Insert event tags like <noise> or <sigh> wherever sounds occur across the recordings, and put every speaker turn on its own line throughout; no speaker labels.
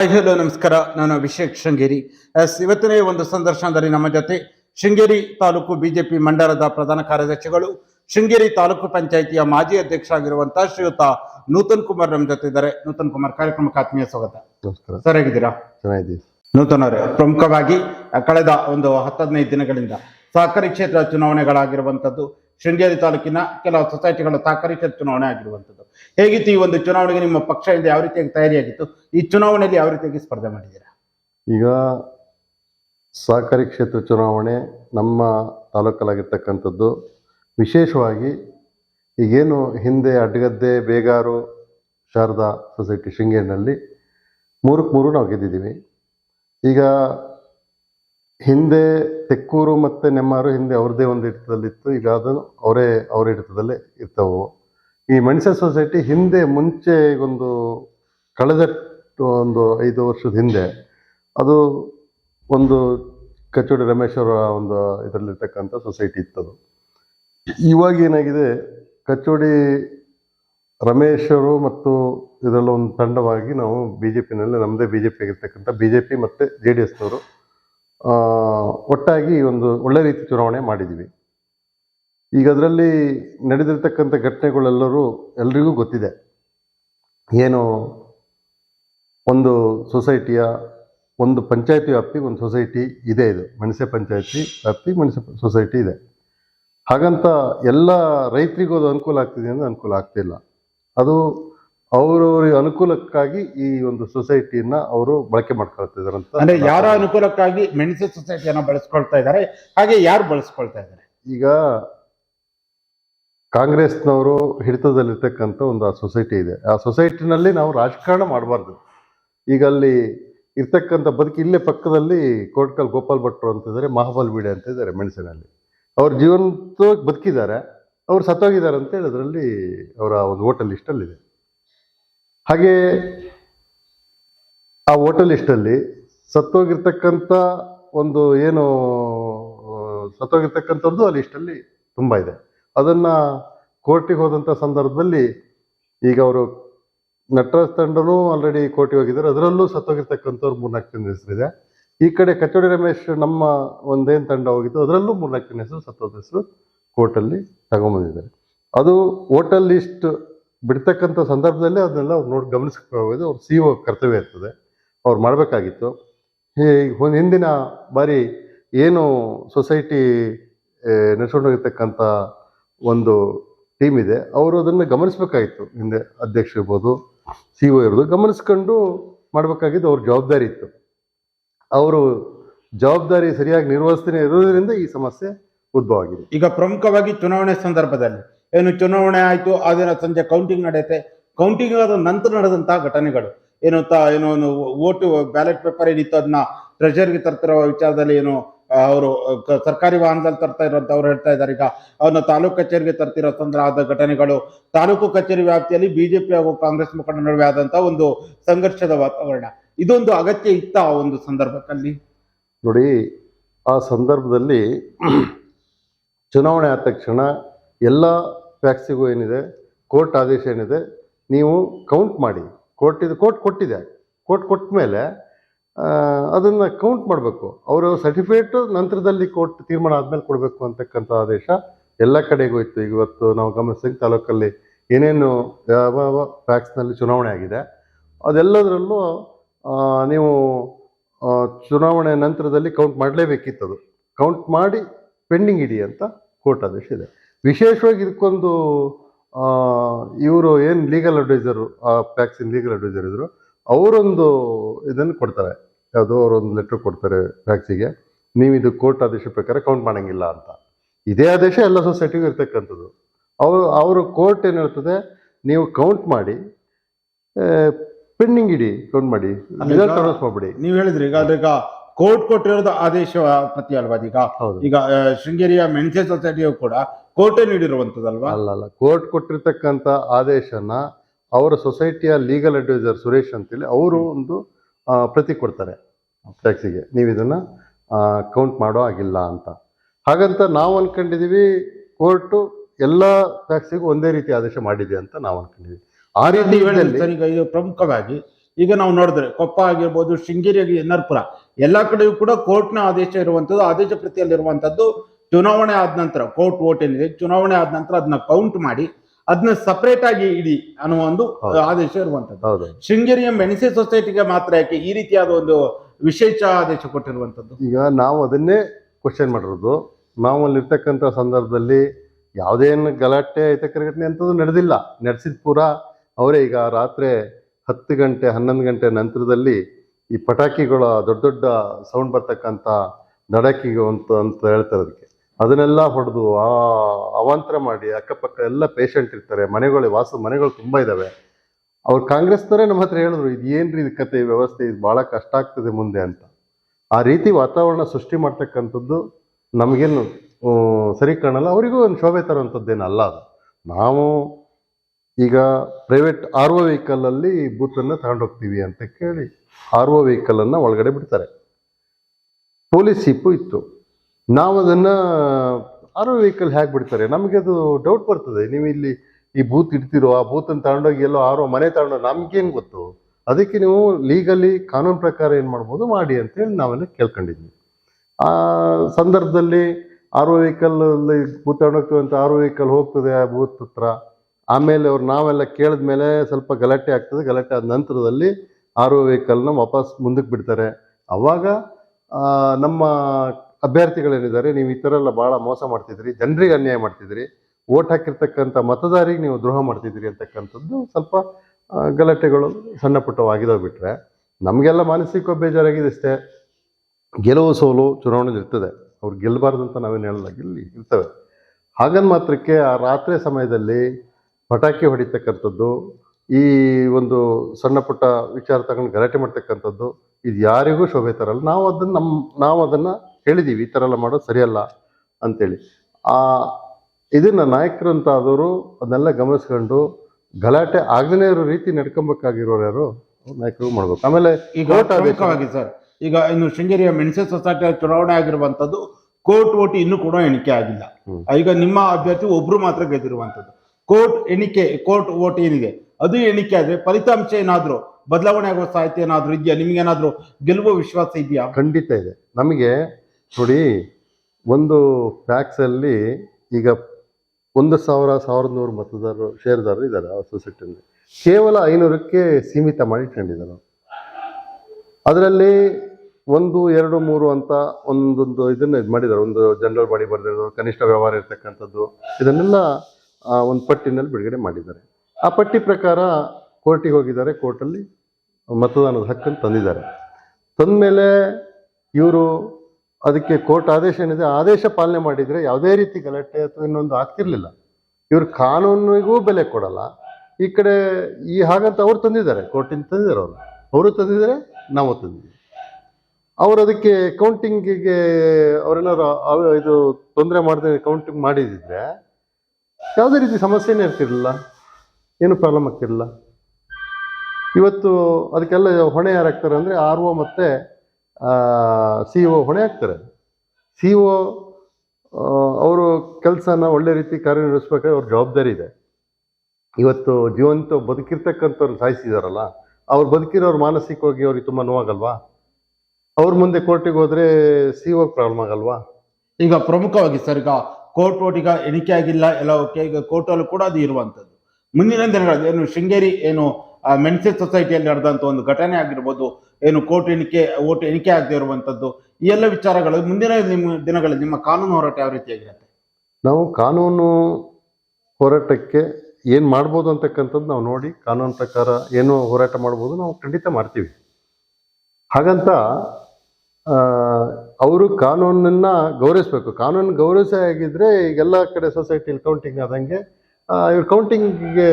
Hello ನಮಸ್ಕಾರ. ನಾನು Abhishek Sringeri. S ಇವತ್ತಿನ ಒಂದು ಸಂದರ್ಶನದಲ್ಲಿ ನಮ್ಮ ಜೊತೆ ಶೃಂಗೇರಿ ತಾಲೂಕು ಬಿಜೆಪಿ ಮಂಡಲದ ಪ್ರಧಾನ ಕಾರ್ಯದರ್ಶಿಗಳು ಶೃಂಗೇರಿ ತಾಲೂಕು ಪಂಚಾಯಿತಿಯ ಮಾಜಿ ಅಧ್ಯಕ್ಷರಾಗಿರುವಂತಹ ಶ್ರೀಯುತ ನೂತನ್ ಕುಮಾರ್ ನಮ್ಮ ಜೊತೆ ಇದ್ದಾರೆ. ನೂತನ್ ಕುಮಾರ್ ಕಾರ್ಯಕ್ರಮಕ್ಕೆ ಆತ್ಮೀಯ ಸ್ವಾಗತ.
ನಮಸ್ಕಾರ.
ಸರ್ ಹೇಗಿದ್ದೀರಾ?
ಚೆನ್ನಾಗಿದ್ದೀವಿ.
ನೂತನ್ ಅವರೇ ಪ್ರಮುಖವಾಗಿ ಕಳೆದ ಒಂದು ಹತ್ತದೈದು ದಿನಗಳಿಂದ ಸಹಕಾರಿ ಕ್ಷೇತ್ರ ಚುನಾವಣೆಗಳಾಗಿರುವಂತದ್ದು ಶೃಂಗೇರಿ ತಾಲೂಕಿನ ಕೆಲವು ಸೊಸೈಟಿಗಳ ಸಹಕಾರಿ ಕ್ಷೇತ್ರ ಚುನಾವಣೆ ಆಗಿರುವಂತದ್ದು. ಹೇಗಿತ್ತು ಈ ಒಂದು ಚುನಾವಣೆಗೆ ನಿಮ್ಮ ಪಕ್ಷದಿಂದ ಯಾವ ರೀತಿಯಾಗಿ ತಯಾರಿಯಾಗಿತ್ತು? ಈ ಚುನಾವಣೆಯಲ್ಲಿ ಯಾವ ರೀತಿಯಾಗಿ ಸ್ಪರ್ಧೆ ಮಾಡಿದ್ದೀರಾ?
ಈಗ ಸಹಕಾರಿ ಕ್ಷೇತ್ರ ಚುನಾವಣೆ ನಮ್ಮ ತಾಲೂಕಲ್ಲಾಗಿರ್ತಕ್ಕಂಥದ್ದು. ವಿಶೇಷವಾಗಿ ಈಗೇನು ಹಿಂದೆ ಅಡ್ಗದ್ದೆ ಬೇಗಾರು ಶಾರದಾ ಸೊಸೈಟಿ ಶೃಂಗೇರಿನಲ್ಲಿ ಮೂರಕ್ಕೆ ಮೂರು ನಾವು ಗೆದ್ದಿದ್ದೀವಿ. ಈಗ ಹಿಂದೆ ತೆಕ್ಕೂರು ಮತ್ತು ನೆಮ್ಮಾರು ಹಿಂದೆ ಅವ್ರದ್ದೇ ಒಂದು ಹಿಡಿತದಲ್ಲಿತ್ತು. ಈಗ ಅದನ್ನು ಅವರೇ ಅವರ ಹಿಡಿತದಲ್ಲೇ ಇರ್ತವು. ಈ ಮಣಿಸ ಸೊಸೈಟಿ ಹಿಂದೆ ಮುಂಚೆ ಒಂದು ಕಳೆದ ಒಂದು ಐದು ವರ್ಷದ ಹಿಂದೆ ಅದು ಒಂದು ಕಚೋಡಿ ರಮೇಶ್ ಅವರ ಒಂದು ಇದರಲ್ಲಿರ್ತಕ್ಕಂಥ ಸೊಸೈಟಿ ಇತ್ತದು. ಇವಾಗ ಏನಾಗಿದೆ, ಕಚೋಡಿ ರಮೇಶ್ ಅವರು ಮತ್ತು ಇದರಲ್ಲಿ ಒಂದು ತಂಡವಾಗಿ ನಾವು ಬಿ ಜೆ ಪಿನಲ್ಲಿ ನಮ್ಮದೇ ಬಿ ಜೆ ಪಿ ಆಗಿರ್ತಕ್ಕಂಥ ಬಿ ಜೆ ಪಿ ಮತ್ತು ಜೆ ಡಿ ಎಸ್ನವರು ಒಟ್ಟಾಗಿ ಒಂದು ಒಳ್ಳೆ ರೀತಿ ಚುನಾವಣೆ ಮಾಡಿದ್ದೀವಿ ಈಗ ಅದರಲ್ಲಿ ನಡೆದಿರ್ತಕ್ಕಂಥ ಘಟನೆಗಳೆಲ್ಲರೂ ಎಲ್ರಿಗೂ ಗೊತ್ತಿದೆ. ಏನು ಒಂದು ಸೊಸೈಟಿಯ ಒಂದು ಪಂಚಾಯತಿ ವ್ಯಾಪ್ತಿ ಒಂದು ಸೊಸೈಟಿ ಇದೆ ಇದು. ಮೆಣಸೆ ಪಂಚಾಯತಿ ವ್ಯಾಪ್ತಿ ಮೆಣಸೆ ಸೊಸೈಟಿ ಇದೆ. ಹಾಗಂತ ಎಲ್ಲ ರೈತರಿಗೂ ಅದು ಅನುಕೂಲ ಆಗ್ತಿದೆ ಅಂದರೆ ಅನುಕೂಲ ಆಗ್ತಿಲ್ಲ ಅದು ಅವರವ್ರಿಗೆ ಅನುಕೂಲಕ್ಕಾಗಿ ಈ ಒಂದು ಸೊಸೈಟಿಯನ್ನ ಅವರು ಬಳಕೆ ಮಾಡ್ಕೊಳ್ತಿದ್ದಾರೆ ಅಂತ
ಅಂದ್ರೆ ಯಾರ ಅನುಕೂಲಕ್ಕಾಗಿ ಮೆಣಸು ಸೊಸೈಟಿಯನ್ನ ಬಳಸ್ಕೊಳ್ತಾ ಇದ್ದಾರೆ ಹಾಗೆ ಯಾರು ಬಳಸ್ಕೊಳ್ತಾ ಇದ್ದಾರೆ?
ಈಗ ಕಾಂಗ್ರೆಸ್ನವರು ಹಿಡಿತದಲ್ಲಿರ್ತಕ್ಕಂಥ ಒಂದು ಆ ಸೊಸೈಟಿ ಇದೆ. ಆ ಸೊಸೈಟಿನಲ್ಲಿ ನಾವು ರಾಜಕಾರಣ ಮಾಡಬಾರ್ದು. ಈಗ ಅಲ್ಲಿ ಇರ್ತಕ್ಕಂಥ ಬದುಕಿ ಇಲ್ಲೇ ಪಕ್ಕದಲ್ಲಿ ಕೋಟ್ಕಲ್ ಗೋಪಾಲ್ ಭಟ್ರು ಅಂತಿದ್ದಾರೆ ಮಹಾಬಲ್ ಬೀಡೆ ಅಂತ ಇದ್ದಾರೆ ಮೆಣಸಿನಲ್ಲಿ. ಅವ್ರ ಜೀವಂತವಾಗಿ ಬದುಕಿದ್ದಾರೆ, ಅವ್ರು ಸತ್ತೋಗಿದ್ದಾರೆ ಅಂತೇಳಿ ಅದರಲ್ಲಿ ಅವರ ಒಂದು ಓಟಲ್ ಲಿಸ್ಟಲ್ಲಿದೆ ಹಾಗೆ ಆ ಓಟಲ್ ಲಿಸ್ಟಲ್ಲಿ ಸತ್ತೋಗಿರ್ತಕ್ಕಂಥ ಒಂದು ಏನು, ಸತ್ತೋಗಿರ್ತಕ್ಕಂಥದ್ದು ಆ ಲಿಸ್ಟಲ್ಲಿ ತುಂಬ ಇದೆ. ಅದನ್ನ ಕೋರ್ಟಿಗೆ ಹೋದಂಥ ಸಂದರ್ಭದಲ್ಲಿ ಈಗ ಅವರು ನಟರಾಜ್ ತಂಡನೂ ಆಲ್ರೆಡಿ ಕೋರ್ಟಿಗೆ ಹೋಗಿದ್ದಾರೆ. ಅದರಲ್ಲೂ ಸತ್ತೋಗಿರ್ತಕ್ಕಂಥವ್ರು ಮೂರ್ನಾಲ್ಕು ಜನ ಹೆಸರಿದೆ ಈ ಕಡೆ ಕಚೋಡಿ ರಮೇಶ್ ನಮ್ಮ ಒಂದೇನು ತಂಡ ಹೋಗಿತ್ತು, ಅದರಲ್ಲೂ ಮೂರ್ನಾಲ್ಕು ಜನ ಹೆಸರು ಸತ್ತೋದ ಹೆಸರು ಕೋರ್ಟಲ್ಲಿ ತಗೊಂಬಂದಿದ್ದಾರೆ. ಅದು ಹೋಟೆಲ್ ಲಿಸ್ಟ್ ಬಿಡ್ತಕ್ಕಂಥ ಸಂದರ್ಭದಲ್ಲಿ ಅದನ್ನೆಲ್ಲ ಅವ್ರು ನೋಡಿ ಗಮನಿಸ್ಕೋಬೋದು ಅವ್ರು ಸಿ ಒ ಕರ್ತವ್ಯ ಇರ್ತದೆ. ಅವ್ರು ಮಾಡಬೇಕಾಗಿತ್ತು. ಒಂದು ಹಿಂದಿನ ಬಾರಿ ಏನು ಸೊಸೈಟಿ ನಡೆಸ್ಕೊಂಡು ಹೋಗಿರ್ತಕ್ಕಂಥ ಒಂದು ಟೀಮ್ ಇದೆ. ಅವರು ಅದನ್ನು ಗಮನಿಸಬೇಕಾಗಿತ್ತು. ಹಿಂದೆ ಅಧ್ಯಕ್ಷ ಇರ್ಬೋದು ಸಿ ಒ ಇರ್ಬೋದು, ಗಮನಿಸ್ಕೊಂಡು ಮಾಡಬೇಕಾಗಿದ್ದು ಅವ್ರ ಜವಾಬ್ದಾರಿ ಇತ್ತು. ಅವರು ಜವಾಬ್ದಾರಿ ಸರಿಯಾಗಿ ನಿರ್ವಹಿಸ್ತಾನೆ ಇರೋದ್ರಿಂದ ಈ ಸಮಸ್ಯೆ ಉದ್ಭವ ಆಗಿದೆ
ಈಗ ಪ್ರಮುಖವಾಗಿ ಚುನಾವಣೆ ಸಂದರ್ಭದಲ್ಲಿ ಏನು ಚುನಾವಣೆ ಆಯಿತು, ಆ ದಿನ ಸಂಜೆ ಕೌಂಟಿಂಗ್ ನಡೆಯುತ್ತೆ. ಕೌಂಟಿಂಗ್ ಆದ ನಂತರ ನಡೆದಂತಹ ಘಟನೆಗಳು ಏನು ತ ಏನು ಓಟು ಬ್ಯಾಲೆಟ್ ಪೇಪರ್ ಏನಿತ್ತು, ಅದನ್ನ ಟ್ರೆಜರ್ಗೆ ತರ್ತಿರೋ ವಿಚಾರದಲ್ಲಿ ಏನು ಅವರು ಸರ್ಕಾರಿ ವಾಹನದಲ್ಲಿ ತರ್ತಾ ಇರುವಂತ ಅವ್ರು ಹೇಳ್ತಾ ಇದ್ದಾರೆ. ಈಗ ಅವನ್ನ ತಾಲೂಕು ಕಚೇರಿಗೆ ತರ್ತಿರೋ ತೊಂದರೆ ಆದ ಘಟನೆಗಳು, ತಾಲೂಕು ಕಚೇರಿ ವ್ಯಾಪ್ತಿಯಲ್ಲಿ ಬಿಜೆಪಿ ಹಾಗೂ ಕಾಂಗ್ರೆಸ್ ಮುಖಂಡ ನಡುವೆ ಆದಂತಹ ಒಂದು ಸಂಘರ್ಷದ ವಾತಾವರಣ. ಇದೊಂದು ಅಗತ್ಯ ಇತ್ತ ಆ ಒಂದು ಸಂದರ್ಭದಲ್ಲಿ?
ನೋಡಿ, ಆ ಸಂದರ್ಭದಲ್ಲಿ <clears throat> ಚುನಾವಣೆ ಆದ ತಕ್ಷಣ ಎಲ್ಲ ಫ್ಯಾಕ್ಸಿಗೂ ಏನಿದೆ, ಕೋರ್ಟ್ ಆದೇಶ ಏನಿದೆ, ನೀವು ಕೌಂಟ್ ಮಾಡಿ. ಕೋರ್ಟ್ ಇದು, ಕೋರ್ಟ್ ಕೊಟ್ಟಿದೆ. ಕೋರ್ಟ್ ಕೊಟ್ಟ ಮೇಲೆ ಅದನ್ನು ಕೌಂಟ್ ಮಾಡಬೇಕು. ಅವರು ಸರ್ಟಿಫಿಕೇಟ್ ನಂತರದಲ್ಲಿ ಕೋರ್ಟ್ ತೀರ್ಮಾನ ಆದಮೇಲೆ ಕೊಡಬೇಕು ಅಂತಕ್ಕಂಥ ಆದೇಶ ಎಲ್ಲ ಕಡೆಗೂ ಇತ್ತು. ಇವತ್ತು ನಾವು ಗಮನಿಸಿದ ತಾಲೂಕಲ್ಲಿ ಏನೇನು, ಯಾವ ಫ್ಯಾಕ್ಸ್ನಲ್ಲಿ ಚುನಾವಣೆ ಆಗಿದೆ, ಅದೆಲ್ಲದರಲ್ಲೂ ನೀವು ಚುನಾವಣೆ ನಂತರದಲ್ಲಿ ಕೌಂಟ್ ಮಾಡಲೇಬೇಕಿತ್ತು ಅದು. ಕೌಂಟ್ ಮಾಡಿ ಪೆಂಡಿಂಗ್ ಇಡಿ ಅಂತ ಕೋರ್ಟ್ ಆದೇಶ ಇದೆ. ವಿಶೇಷವಾಗಿ ಇದಕ್ಕೊಂದು ಇವರು ಏನು ಲೀಗಲ್ ಅಡ್ವೈಸರು ಆ ಪ್ಯಾಕ್ಸಿನ ಲೀಗಲ್ ಅಡ್ವೈಸರ್ ಇದ್ರು, ಅವರೊಂದು ಇದನ್ನು ಕೊಡ್ತಾರೆ. ಯಾವುದೋ ಒಂದು ಲೆಟ್ರ್ ಕೊಡ್ತಾರೆ ಟ್ಯಾಕ್ಸಿಗೆ ನೀವು ಇದು ಕೋರ್ಟ್ ಆದೇಶ ಪ್ರಕಾರ ಕೌಂಟ್ ಮಾಡೋಂಗಿಲ್ಲ ಅಂತ. ಇದೇ ಆದೇಶ ಎಲ್ಲ ಸೊಸೈಟಿಗೂ ಇರ್ತಕ್ಕಂಥದ್ದು. ಅವರು ಅವರು ಕೋರ್ಟ್ ಏನು ಹೇಳ್ತದೆ ನೀವು ಕೌಂಟ್ ಮಾಡಿ ಪೆಂಡಿಂಗ್ ಇಡಿ ಕೌಂಟ್ ಮಾಡಿ ರಿಸಲ್ಟ್ ಅನೌನ್ಸ್ ಮಾಡ್ಬಿಡಿ.
ನೀವು ಹೇಳಿದ್ರಿ ಈಗ ಅದೀಗ ಕೋರ್ಟ್ ಕೊಟ್ಟಿರೋದು ಆದೇಶ ಪ್ರತಿ ಅಲ್ವಾ ಈಗ
ಹೌದು.
ಈಗ ಶೃಂಗೇರಿಯ ಮೆಣಸೆ ಸೊಸೈಟಿಯು ಕೂಡ ಕೋರ್ಟೇ ನೀಡಿರುವಂಥದ್ದಲ್ವಾ?
ಅಲ್ಲ ಅಲ್ಲ ಕೋರ್ಟ್ ಕೊಟ್ಟಿರ್ತಕ್ಕಂಥ ಆದೇಶನ ಅವರ ಸೊಸೈಟಿಯ ಲೀಗಲ್ ಅಡ್ವೈಸರ್ ಸುರೇಶ್ ಅಂತೇಳಿ ಅವರು ಒಂದು ಪ್ರತಿ ಕೊಡ್ತಾರೆ. ಟ್ಯಾಕ್ಸಿಗೆ ನೀವು ಇದನ್ನು ಕೌಂಟ್ ಮಾಡೋ ಆಗಿಲ್ಲ ಅಂತ. ಹಾಗಂತ ನಾವು ಅನ್ಕೊಂಡಿದೀವಿ ಕೋರ್ಟು ಎಲ್ಲ ಟ್ಯಾಕ್ಸಿಗೂ ಒಂದೇ ರೀತಿ ಆದೇಶ ಮಾಡಿದೆ ಅಂತ ನಾವು ಅನ್ಕೊಂಡಿದೀವಿ. ಆ ರೀತಿ
ಇದು ಪ್ರಮುಖವಾಗಿ ಈಗ ನಾವು ನೋಡಿದ್ರೆ ಕೊಪ್ಪ ಆಗಿರ್ಬೋದು ಶೃಂಗೇರಿ ಆಗಿ ಎನ್ನರ್ಪುರ ಎಲ್ಲ ಕಡೆಯೂ ಕೂಡ ಕೋರ್ಟ್ನ ಆದೇಶ ಇರುವಂಥದ್ದು ಆದೇಶ ಪ್ರತಿಯಲ್ಲಿರುವಂಥದ್ದು ಚುನಾವಣೆ ಆದ ನಂತರ ಕೋರ್ಟ್ ವೋಟ್ ಏನಿದೆ ಚುನಾವಣೆ ಆದ ನಂತರ ಅದನ್ನ ಕೌಂಟ್ ಮಾಡಿ ಅದನ್ನ ಸಪರೇಟ್ ಆಗಿ ಇಡಿ ಅನ್ನೋ ಒಂದು ಆದೇಶ ಇರುವಂತದ್ದು. ಶೃಂಗೇರಿಯ ಮೆಣಸೆ ಸೊಸೈಟಿಗೆ ಮಾತ್ರ ಯಾಕೆ ಈ ರೀತಿಯಾದ ಒಂದು ವಿಶೇಷ ಆದೇಶ ಕೊಟ್ಟಿರುವಂಥದ್ದು.
ಈಗ ನಾವು ಅದನ್ನೇ ಕ್ವಶನ್ ಮಾಡಿರೋದು. ನಾವು ಅಲ್ಲಿರ್ತಕ್ಕಂಥ ಸಂದರ್ಭದಲ್ಲಿ ಯಾವುದೇನು ಗಲಾಟೆ ಐತಕ್ಕರ ಘಟನೆ ಅಂಥದ್ದು ನಡೆದಿಲ್ಲ. ನಡೆಸಿದ ಪೂರ ಅವರೇ ಈಗ ರಾತ್ರಿ ಹತ್ತು ಗಂಟೆ, ಹನ್ನೊಂದು ಗಂಟೆ ನಂತರದಲ್ಲಿ ಈ ಪಟಾಕಿಗಳ ದೊಡ್ಡ ದೊಡ್ಡ ಸೌಂಡ್ ಬರ್ತಕ್ಕಂಥ ನಡಕಿಗೆ ಅಂತ ಅಂತ ಹೇಳ್ತಾರೆ ಅದಕ್ಕೆ ಅದನ್ನೆಲ್ಲ ಹೊಡೆದು ಆ ಅವಾಂತರ ಮಾಡಿ ಅಕ್ಕಪಕ್ಕ ಎಲ್ಲ ಪೇಷಂಟ್ ಇರ್ತಾರೆ. ಮನೆಗಳು, ವಾಸ ಮನೆಗಳು ತುಂಬ ಇದ್ದಾವೆ. ಅವ್ರು ಕಾಂಗ್ರೆಸ್ನವರೇ ನಮ್ಮ ಹತ್ರ ಹೇಳಿದ್ರು, ಇದು ಏನ್ರಿ ಇದು ಕತೆ ವ್ಯವಸ್ಥೆ, ಇದು ಭಾಳ ಕಷ್ಟ ಆಗ್ತದೆ ಮುಂದೆ ಅಂತ. ಆ ರೀತಿ ವಾತಾವರಣ ಸೃಷ್ಟಿ ಮಾಡ್ತಕ್ಕಂಥದ್ದು ನಮಗೇನು ಸರಿ ಕಾಣಲ್ಲ. ಅವರಿಗೂ ಒಂದು ಶೋಭೆ ತರುವಂಥದ್ದೇನಲ್ಲ ಅದು. ನಾವು ಈಗ ಪ್ರೈವೇಟ್ ಆರ್ ಒ ವೆಹಿಕಲಲ್ಲಿ ಬೂತನ್ನು ತಗೊಂಡೋಗ್ತೀವಿ ಅಂತ ಕೇಳಿ ಆರ್ ಒ ವೆಹಿಕಲನ್ನು ಒಳಗಡೆ ಬಿಡ್ತಾರೆ. ಪೊಲೀಸ್ ಸಿಪ್ಪು ಇತ್ತು. ನಾವು ಅದನ್ನು ಆರ್ ಒ ವೆಹಿಕಲ್ ಹೇಗೆ ಬಿಡ್ತಾರೆ? ನಮಗೆ ಅದು ಡೌಟ್ ಬರ್ತದೆ. ನೀವು ಇಲ್ಲಿ ಈ ಬೂತ್ ಇಡ್ತಿರೋ, ಆ ಬೂತನ್ನು ತಗೊಂಡೋಗಿ ಎಲ್ಲೋ ಆರೋ ಮನೆ ತಗೊಂಡೋಗಿ ನಮ್ಗೇನು ಗೊತ್ತು? ಅದಕ್ಕೆ ನೀವು ಲೀಗಲಿ ಕಾನೂನು ಪ್ರಕಾರ ಏನು ಮಾಡ್ಬೋದು? ಮಾಡಿ ಅಂತೇಳಿ ನಾವೆಲ್ಲ ಕೇಳ್ಕೊಂಡಿದ್ವಿ. ಆ ಸಂದರ್ಭದಲ್ಲಿ ಆರ್ ಒ ವೆಹಿಕಲ್ ಬೂತ್ ತಗೊಂಡೋಗ್ತೀವಿ ಅಂತ ಆರ್ ಒ ವೆಹಿಕಲ್ ಹೋಗ್ತದೆ ಆ ಬೂತ್ ಹತ್ರ. ಆಮೇಲೆ ಅವ್ರು ನಾವೆಲ್ಲ ಕೇಳಿದ ಮೇಲೆ ಸ್ವಲ್ಪ ಗಲಾಟೆ ಆಗ್ತದೆ. ಗಲಾಟೆ ಆದ ನಂತರದಲ್ಲಿ ಆರ್ ಒ ವೆಹಿಕಲ್ನ ವಾಪಸ್ ಮುಂದಕ್ಕೆ ಬಿಡ್ತಾರೆ. ಅವಾಗ ನಮ್ಮ ಅಭ್ಯರ್ಥಿಗಳೇನಿದ್ದಾರೆ, ನೀವು ಈ ಥರ ಎಲ್ಲ ಭಾಳ ಮೋಸ ಮಾಡ್ತಿದ್ರಿ ಜನರಿಗೆ ಅನ್ಯಾಯ ಮಾಡ್ತಿದ್ರಿ ಓಟ್ ಹಾಕಿರ್ತಕ್ಕಂಥ ಮತದಾರಿಗೆ ನೀವು ದ್ರೋಹ ಮಾಡ್ತಿದ್ದೀರಿ ಅಂತಕ್ಕಂಥದ್ದು ಸ್ವಲ್ಪ ಗಲಾಟೆಗಳು ಸಣ್ಣ ಪುಟ್ಟವಾಗಿದಾವೆ ಬಿಟ್ರೆ ನಮಗೆಲ್ಲ ಮಾನಸಿಕ ಬೇಜಾರಾಗಿದೆ ಅಷ್ಟೇ. ಗೆಲುವು ಸೋಲು ಚುನಾವಣೆ ಇರ್ತದೆ. ಅವ್ರು ಗೆಲ್ಲಬಾರ್ದು ಅಂತ ನಾವೇನು ಹೇಳಲ್ಲ, ಗೆಲ್ಲಿ, ಇರ್ತವೆ. ಹಾಗನ್ ಮಾತ್ರಕ್ಕೆ ಆ ರಾತ್ರಿ ಸಮಯದಲ್ಲಿ ಪಟಾಕಿ ಹೊಡಿತಕ್ಕಂಥದ್ದು, ಈ ಒಂದು ಸಣ್ಣ ಪುಟ್ಟ ವಿಚಾರ ತಗೊಂಡು ಗಲಾಟೆ ಮಾಡ್ತಕ್ಕಂಥದ್ದು, ಇದು ಯಾರಿಗೂ ಶೋಭೆ ತರಲ್ಲ. ನಾವು ಅದನ್ನು ನಮ್ಮ ನಾವು ಅದನ್ನು ಹೇಳಿದ್ದೀವಿ ಈ ಥರ ಎಲ್ಲ ಮಾಡೋದು ಸರಿಯಲ್ಲ ಅಂತೇಳಿ. ಆ ಇದನ್ನು ನಾಯಕರಂತಾದವರು ಅದನ್ನೆಲ್ಲ ಗಮನಿಸ್ಕೊಂಡು ಗಲಾಟೆ ಆಗದೇ ಇರೋ ರೀತಿ ನಡ್ಕೊಬೇಕಾಗಿರೋರು ಯಾರು? ನಾಯಕರು ಮಾಡ್ಬೇಕು. ಆಮೇಲೆ
ಈಗ ಪ್ರಮುಖವಾಗಿ ಸರ್ ಈಗ ಇನ್ನು ಶೃಂಗೇರಿಯ ಮೆಣಸೆ ಸೊಸೈಟಿಯ ಚುನಾವಣೆ ಆಗಿರುವಂಥದ್ದು ಕೋರ್ಟ್ ಓಟ್ ಇನ್ನೂ ಕೂಡ ಎಣಿಕೆ ಆಗಿಲ್ಲ. ಈಗ ನಿಮ್ಮ ಅಭ್ಯರ್ಥಿ ಒಬ್ರು ಮಾತ್ರ ಗೆದ್ದಿರುವಂಥದ್ದು. ಕೋರ್ಟ್ ಎಣಿಕೆ ಕೋರ್ಟ್ ಓಟ್ ಏನಿದೆ? ಅದು ಎಣಿಕೆ ಆದ್ರೆ ಫಲಿತಾಂಶ ಏನಾದರೂ ಬದಲಾವಣೆ ಆಗುವ ಸಾಹಿತ್ಯ ಏನಾದರೂ ಇದೆಯಾ? ನಿಮಗೇನಾದರೂ ಗೆಲ್ಲುವ ವಿಶ್ವಾಸ ಇದೆಯಾ?
ಖಂಡಿತ ಇದೆ. ನಮಗೆ ನೋಡಿ ಒಂದು ಫ್ಯಾಕ್ಸಲ್ಲಿ ಈಗ ಒಂದು ಸಾವಿರ, ಸಾವಿರದ ನೂರು ಮತದಾರರು ಷೇರುದಾರರು ಇದ್ದಾರೆ ಆ ಸೊಸೈಟಿಯಲ್ಲಿ. ಕೇವಲ ಐನೂರಕ್ಕೆ ಸೀಮಿತ ಮಾಡಿ ಇಟ್ಕೊಂಡಿದ್ದಾರೆ ಅದರಲ್ಲಿ ಒಂದು, ಎರಡು, ಮೂರು ಅಂತ ಒಂದೊಂದು ಇದನ್ನ ಇದು ಮಾಡಿದ್ದಾರೆ. ಒಂದು ಜನರಲ್ ಬಾಡಿ ಬರೆದಿರೋದು, ಕನಿಷ್ಠ ವ್ಯವಹಾರ ಇರ್ತಕ್ಕಂಥದ್ದು, ಇದನ್ನೆಲ್ಲ ಒಂದು ಪಟ್ಟಿನಲ್ಲಿ ಬಿಡುಗಡೆ ಮಾಡಿದ್ದಾರೆ. ಆ ಪಟ್ಟಿ ಪ್ರಕಾರ ಕೋರ್ಟಿಗೆ ಹೋಗಿದ್ದಾರೆ. ಕೋರ್ಟಲ್ಲಿ ಮತದಾನದ ಹಕ್ಕನ್ನು ತಂದಿದ್ದಾರೆ. ತಂದಮೇಲೆ ಇವರು ಅದಕ್ಕೆ ಕೋರ್ಟ್ ಆದೇಶ ಏನಿದೆ, ಆದೇಶ ಪಾಲನೆ ಮಾಡಿದರೆ ಯಾವುದೇ ರೀತಿ ಗಲಾಟೆ ಅಥವಾ ಇನ್ನೊಂದು ಆಗ್ತಿರ್ಲಿಲ್ಲ. ಇವರು ಕಾನೂನಿಗೂ ಬೆಲೆ ಕೊಡಲ್ಲ. ಈ ಕಡೆ ಈ ಹಾಗಂತ ಅವ್ರು ತಂದಿದ್ದಾರೆ, ಕೋರ್ಟಿಂದ ತಂದಿದ್ದಾರೆ ಅವರು. ಅವರು ತಂದಿದ್ದಾರೆ, ನಾವು ತಂದಿದ್ದೀವಿ. ಅವರು ಅದಕ್ಕೆ ಕೌಂಟಿಂಗಿಗೆ ಅವರೇನಾರು ಅವ- ಇದು ತೊಂದರೆ ಮಾಡದೆ ಕೌಂಟಿಂಗ್ ಮಾಡಿದಿದ್ರೆ ಯಾವುದೇ ರೀತಿ ಸಮಸ್ಯೆನೇ ಇರ್ತಿರಲಿಲ್ಲ, ಏನು ಪ್ರಾಬ್ಲಮ್ ಆಗ್ತಿರಲಿಲ್ಲ. ಇವತ್ತು ಅದಕ್ಕೆಲ್ಲ ಹೊಣೆ ಯಾರು ಆಗ್ತಾರೆ ಅಂದರೆ ಆರ್ ಒ ಮತ್ತು ಸಿ ಒ ಹೊಣೆ ಆಗ್ತಾರೆ. ಸಿ ಒ ಅವರು ಕೆಲಸನ ಒಳ್ಳೆ ರೀತಿ ಕಾರ್ಯನಿರ್ವಹಿಸ್ಬೇಕಾದ್ರೆ ಅವ್ರ ಜವಾಬ್ದಾರಿ ಇದೆ. ಇವತ್ತು ಜೀವಂತ ಬದುಕಿರ್ತಕ್ಕಂಥವ್ರು ಸಾಯಿಸಿದಾರಲ್ಲ, ಅವ್ರು ಬದುಕಿರೋರು ಮಾನಸಿಕವಾಗಿ ಅವ್ರಿಗೆ ತುಂಬ ನೋವಾಗಲ್ವಾ? ಅವ್ರ ಮುಂದೆ ಕೋರ್ಟಿಗೆ ಹೋದರೆ ಸಿ ಒ ಪ್ರಾಬ್ಲಮ್ ಆಗಲ್ವಾ?
ಈಗ ಪ್ರಮುಖವಾಗಿ ಸರ್, ಈಗ ಕೋರ್ಟ್ ಈಗ ಎಣಿಕೆ ಆಗಿಲ್ಲ, ಎಲ್ಲ ಓಕೆ, ಈಗ ಕೋರ್ಟಲ್ಲೂ ಕೂಡ ಅದು ಇರುವಂಥದ್ದು. ಮುಂದಿನ ದಿನಗಳಲ್ಲಿ ಏನು ಶೃಂಗೇರಿ, ಏನು ಮೆನ್ಸೆ ಸೊಸೈಟಿಯಲ್ಲಿ ನಡೆದಂಥ ಒಂದು ಘಟನೆ ಆಗಿರ್ಬೋದು ಏನು ಕೋರ್ಟ್ ಎಣಿಕೆ, ಓಟ್ ಎಣಿಕೆ ಆಗದೆ ಇರುವಂಥದ್ದು ಈ ಎಲ್ಲ ವಿಚಾರಗಳು ಮುಂದಿನ ನಿಮ್ಮ ದಿನಗಳಲ್ಲಿ ನಿಮ್ಮ ಕಾನೂನು ಹೋರಾಟ ಯಾವ ರೀತಿಯಾಗಿರುತ್ತೆ?
ನಾವು ಕಾನೂನು ಹೋರಾಟಕ್ಕೆ ಏನು ಮಾಡ್ಬೋದು ಅಂತಕ್ಕಂಥದ್ದು ನಾವು ನೋಡಿ, ಕಾನೂನು ಪ್ರಕಾರ ಏನು ಹೋರಾಟ ಮಾಡ್ಬೋದು ನಾವು ಖಂಡಿತ ಮಾಡ್ತೀವಿ. ಹಾಗಂತ ಅವರು ಕಾನೂನನ್ನ ಗೌರವಿಸ್ಬೇಕು. ಕಾನೂನು ಗೌರವಿಸೇ ಆಗಿದ್ರೆ ಈಗೆಲ್ಲ ಕಡೆ ಸೊಸೈಟಿಲಿ ಕೌಂಟಿಂಗ್ ಆದಂಗೆ ಇವ್ರು ಕೌಂಟಿಂಗಿಗೆ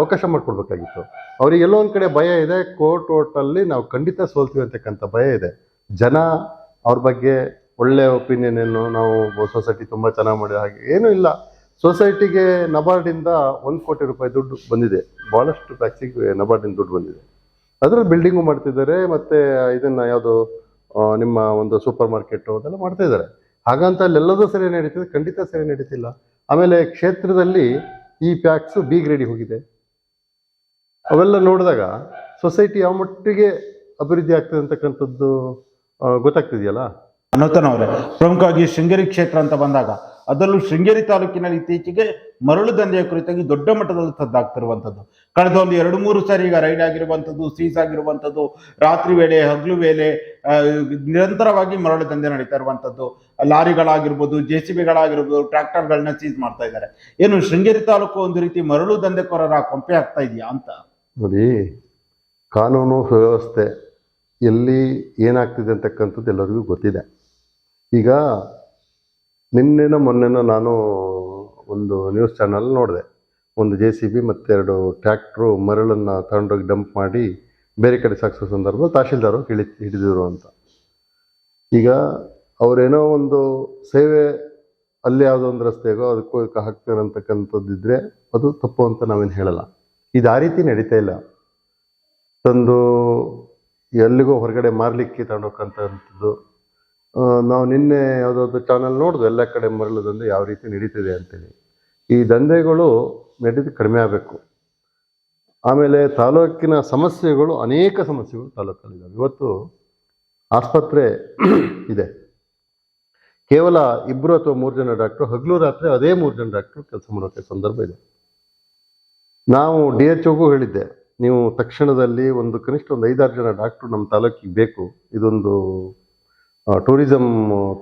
ಅವಕಾಶ ಮಾಡಿಕೊಡ್ಬೇಕಾಗಿತ್ತು. ಅವ್ರಿಗೆ ಎಲ್ಲೋ ಒಂದು ಕಡೆ ಭಯ ಇದೆ, ಕೋರ್ಟ್ ಓಟಲ್ಲಿ ನಾವು ಖಂಡಿತ ಸೋಲ್ತೀವಿ ಅಂತಕ್ಕಂಥ ಭಯ ಇದೆ. ಜನ ಅವ್ರ ಬಗ್ಗೆ ಒಳ್ಳೆ ಒಪಿನಿಯನ್ ಏನು, ನಾವು ಸೊಸೈಟಿ ತುಂಬ ಚೆನ್ನಾಗಿ ಮಾಡಿದ ಹಾಗೆ ಏನೂ ಇಲ್ಲ. ಸೊಸೈಟಿಗೆ ನಬಾರ್ಡಿಂದ ಒಂದು ಕೋಟಿ ರೂಪಾಯಿ ದುಡ್ಡು ಬಂದಿದೆ. ಭಾಳಷ್ಟು ಟ್ಯಾಕ್ಸಿಗೆ ನಬಾರ್ಡಿಂದ ದುಡ್ಡು ಬಂದಿದೆ. ಅದರಲ್ಲಿ ಬಿಲ್ಡಿಂಗು ಮಾಡ್ತಿದ್ದಾರೆ, ಮತ್ತು ಇದನ್ನು ಯಾವುದು ನಿಮ್ಮ ಒಂದು ಸೂಪರ್ ಮಾರ್ಕೆಟು ಅದೆಲ್ಲ ಮಾಡ್ತಾ ಇದ್ದಾರೆ. ಹಾಗಂತ ಅಲ್ಲೆಲ್ಲದೂ ಸರಿ ನಡೀತಿದೆ, ಖಂಡಿತ ಸರಿ ನಡೀತಿಲ್ಲ. ಆಮೇಲೆ ಕ್ಷೇತ್ರದಲ್ಲಿ ಈ ಪ್ಯಾಕ್ಸು ಬಿ ಗ್ರೇಡಿಗೆ ಹೋಗಿದೆ. ಅವೆಲ್ಲ ನೋಡಿದಾಗ ಸೊಸೈಟಿ ಯಾವ ಮಟ್ಟಿಗೆ ಅಭಿವೃದ್ಧಿ ಆಗ್ತದೆ ಅಂತಕ್ಕಂಥದ್ದು ಗೊತ್ತಾಗ್ತಿದೆಯಲ್ಲ?
ಅನೂತನ್ ಅವರೇ, ಪ್ರಮುಖವಾಗಿ ಶೃಂಗೇರಿ ಕ್ಷೇತ್ರ ಅಂತ ಬಂದಾಗ, ಅದರಲ್ಲೂ ಶೃಂಗೇರಿ ತಾಲೂಕಿನಲ್ಲಿ ಇತ್ತೀಚೆಗೆ ಮರಳು ದಂಧೆಯ ಕುರಿತಾಗಿ ದೊಡ್ಡ ಮಟ್ಟದಲ್ಲಿ ಸದ್ದಾಗ್ತಿರುವಂಥದ್ದು. ಕಳೆದ ಒಂದು ಎರಡು ಮೂರು ಸಾರಿ ಈಗ ರೈಡ್ ಆಗಿರುವಂಥದ್ದು, ಸೀಸ್ ಆಗಿರುವಂಥದ್ದು, ರಾತ್ರಿ ವೇಳೆ, ಹಗಲು ವೇಳೆ ನಿರಂತರವಾಗಿ ಮರಳು ದಂಧೆ ನಡೀತಾ ಇರುವಂಥದ್ದು. ಲಾರಿಗಳಾಗಿರ್ಬೋದು, ಜೆ ಸಿ ಬಿಗಳಾಗಿರ್ಬೋದು, ಟ್ರ್ಯಾಕ್ಟರ್ಗಳನ್ನ ಸೀಸ್ ಮಾಡ್ತಾ ಇದ್ದಾರೆ. ಏನು ಶೃಂಗೇರಿ ತಾಲೂಕು ಒಂದು ರೀತಿ ಮರಳು ದಂಧೆಕೋರರ ಕೊಂಪೆ ಆಗ್ತಾ ಇದೆಯಾ ಅಂತ?
ನೋಡಿ, ಕಾನೂನು ಸುವ್ಯವಸ್ಥೆ ಎಲ್ಲಿ ಏನಾಗ್ತಿದೆ ಅಂತಕ್ಕಂಥದ್ದು ಎಲ್ಲರಿಗೂ ಗೊತ್ತಿದೆ. ಈಗ ನಿನ್ನೆನೋ ಮೊನ್ನೆನೋ ನಾನು ಒಂದು ನ್ಯೂಸ್ ಚಾನಲ್ ನೋಡಿದೆ. ಒಂದು ಜೆ ಸಿ ಬಿ ಮತ್ತೆರಡು ಟ್ರ್ಯಾಕ್ಟ್ರು ಮರಳನ್ನು ತಗೊಂಡೋಗಿ ಡಂಪ್ ಮಾಡಿ ಬೇರೆ ಕಡೆ ಸಾಗಿಸೋ ಸಂದರ್ಭ ತಹಶೀಲ್ದಾರು ಹಿಡಿ ಹಿಡಿದಿದ್ರು ಅಂತ. ಈಗ ಅವರೇನೋ ಒಂದು ಸೇವೆ ಅಲ್ಲಿ ಯಾವುದೋ ಒಂದು ರಸ್ತೆಗೋ ಅದಕ್ಕೂ ಹಾಕ್ತಾರೆ ಅಂತಕ್ಕಂಥದ್ದಿದ್ರೆ ಅದು ತಪ್ಪು ಅಂತ ನಾವೇನು ಹೇಳಲ್ಲ. ಇದು ಆ ರೀತಿ ನಡೀತಾ ಇಲ್ಲ. ತಂದು ಎಲ್ಲಿಗೋ ಹೊರಗಡೆ ಮಾರಲಿಕ್ಕೆ ತಗೊಂಡೋಕ್ಕಂಥದ್ದು ನಾವು ನಿನ್ನೆ ಯಾವುದಾದ್ರು ಚಾನಲ್ ನೋಡಿದ್ವು ಎಲ್ಲ ಕಡೆ ಮರಳು ದಂಧೆ ಯಾವ ರೀತಿ ನಡೀತಿದೆ ಅಂತೇಳಿ. ಈ ದಂಧೆಗಳು ನಡೆದು ಕಡಿಮೆ ಆಗಬೇಕು. ಆಮೇಲೆ ತಾಲೂಕಿನ ಸಮಸ್ಯೆಗಳು, ಅನೇಕ ಸಮಸ್ಯೆಗಳು ತಾಲೂಕಲ್ಲಿದ್ದಾವೆ ಇವತ್ತು ಆಸ್ಪತ್ರೆ <clears throat> ಇದೆ. ಕೇವಲ ಇಬ್ಬರು ಅಥವಾ ಮೂರು ಜನ ಡಾಕ್ಟ್ರು, ಹಗಲು ರಾತ್ರಿ ಅದೇ ಮೂರು ಜನ ಡಾಕ್ಟ್ರು ಕೆಲಸ ಮಾಡೋಕ್ಕೆ ಸಂದರ್ಭ ಇದೆ. ನಾವು ಡಿ ಎಚ್ ಒಗೂ ಹೇಳಿದ್ದೆ, ನೀವು ತಕ್ಷಣದಲ್ಲಿ ಒಂದು ಕನಿಷ್ಠ ಒಂದು ಐದಾರು ಜನ ಡಾಕ್ಟ್ರು ನಮ್ಮ ತಾಲೂಕಿಗೆ ಬೇಕು. ಇದೊಂದು ಟೂರಿಸಮ್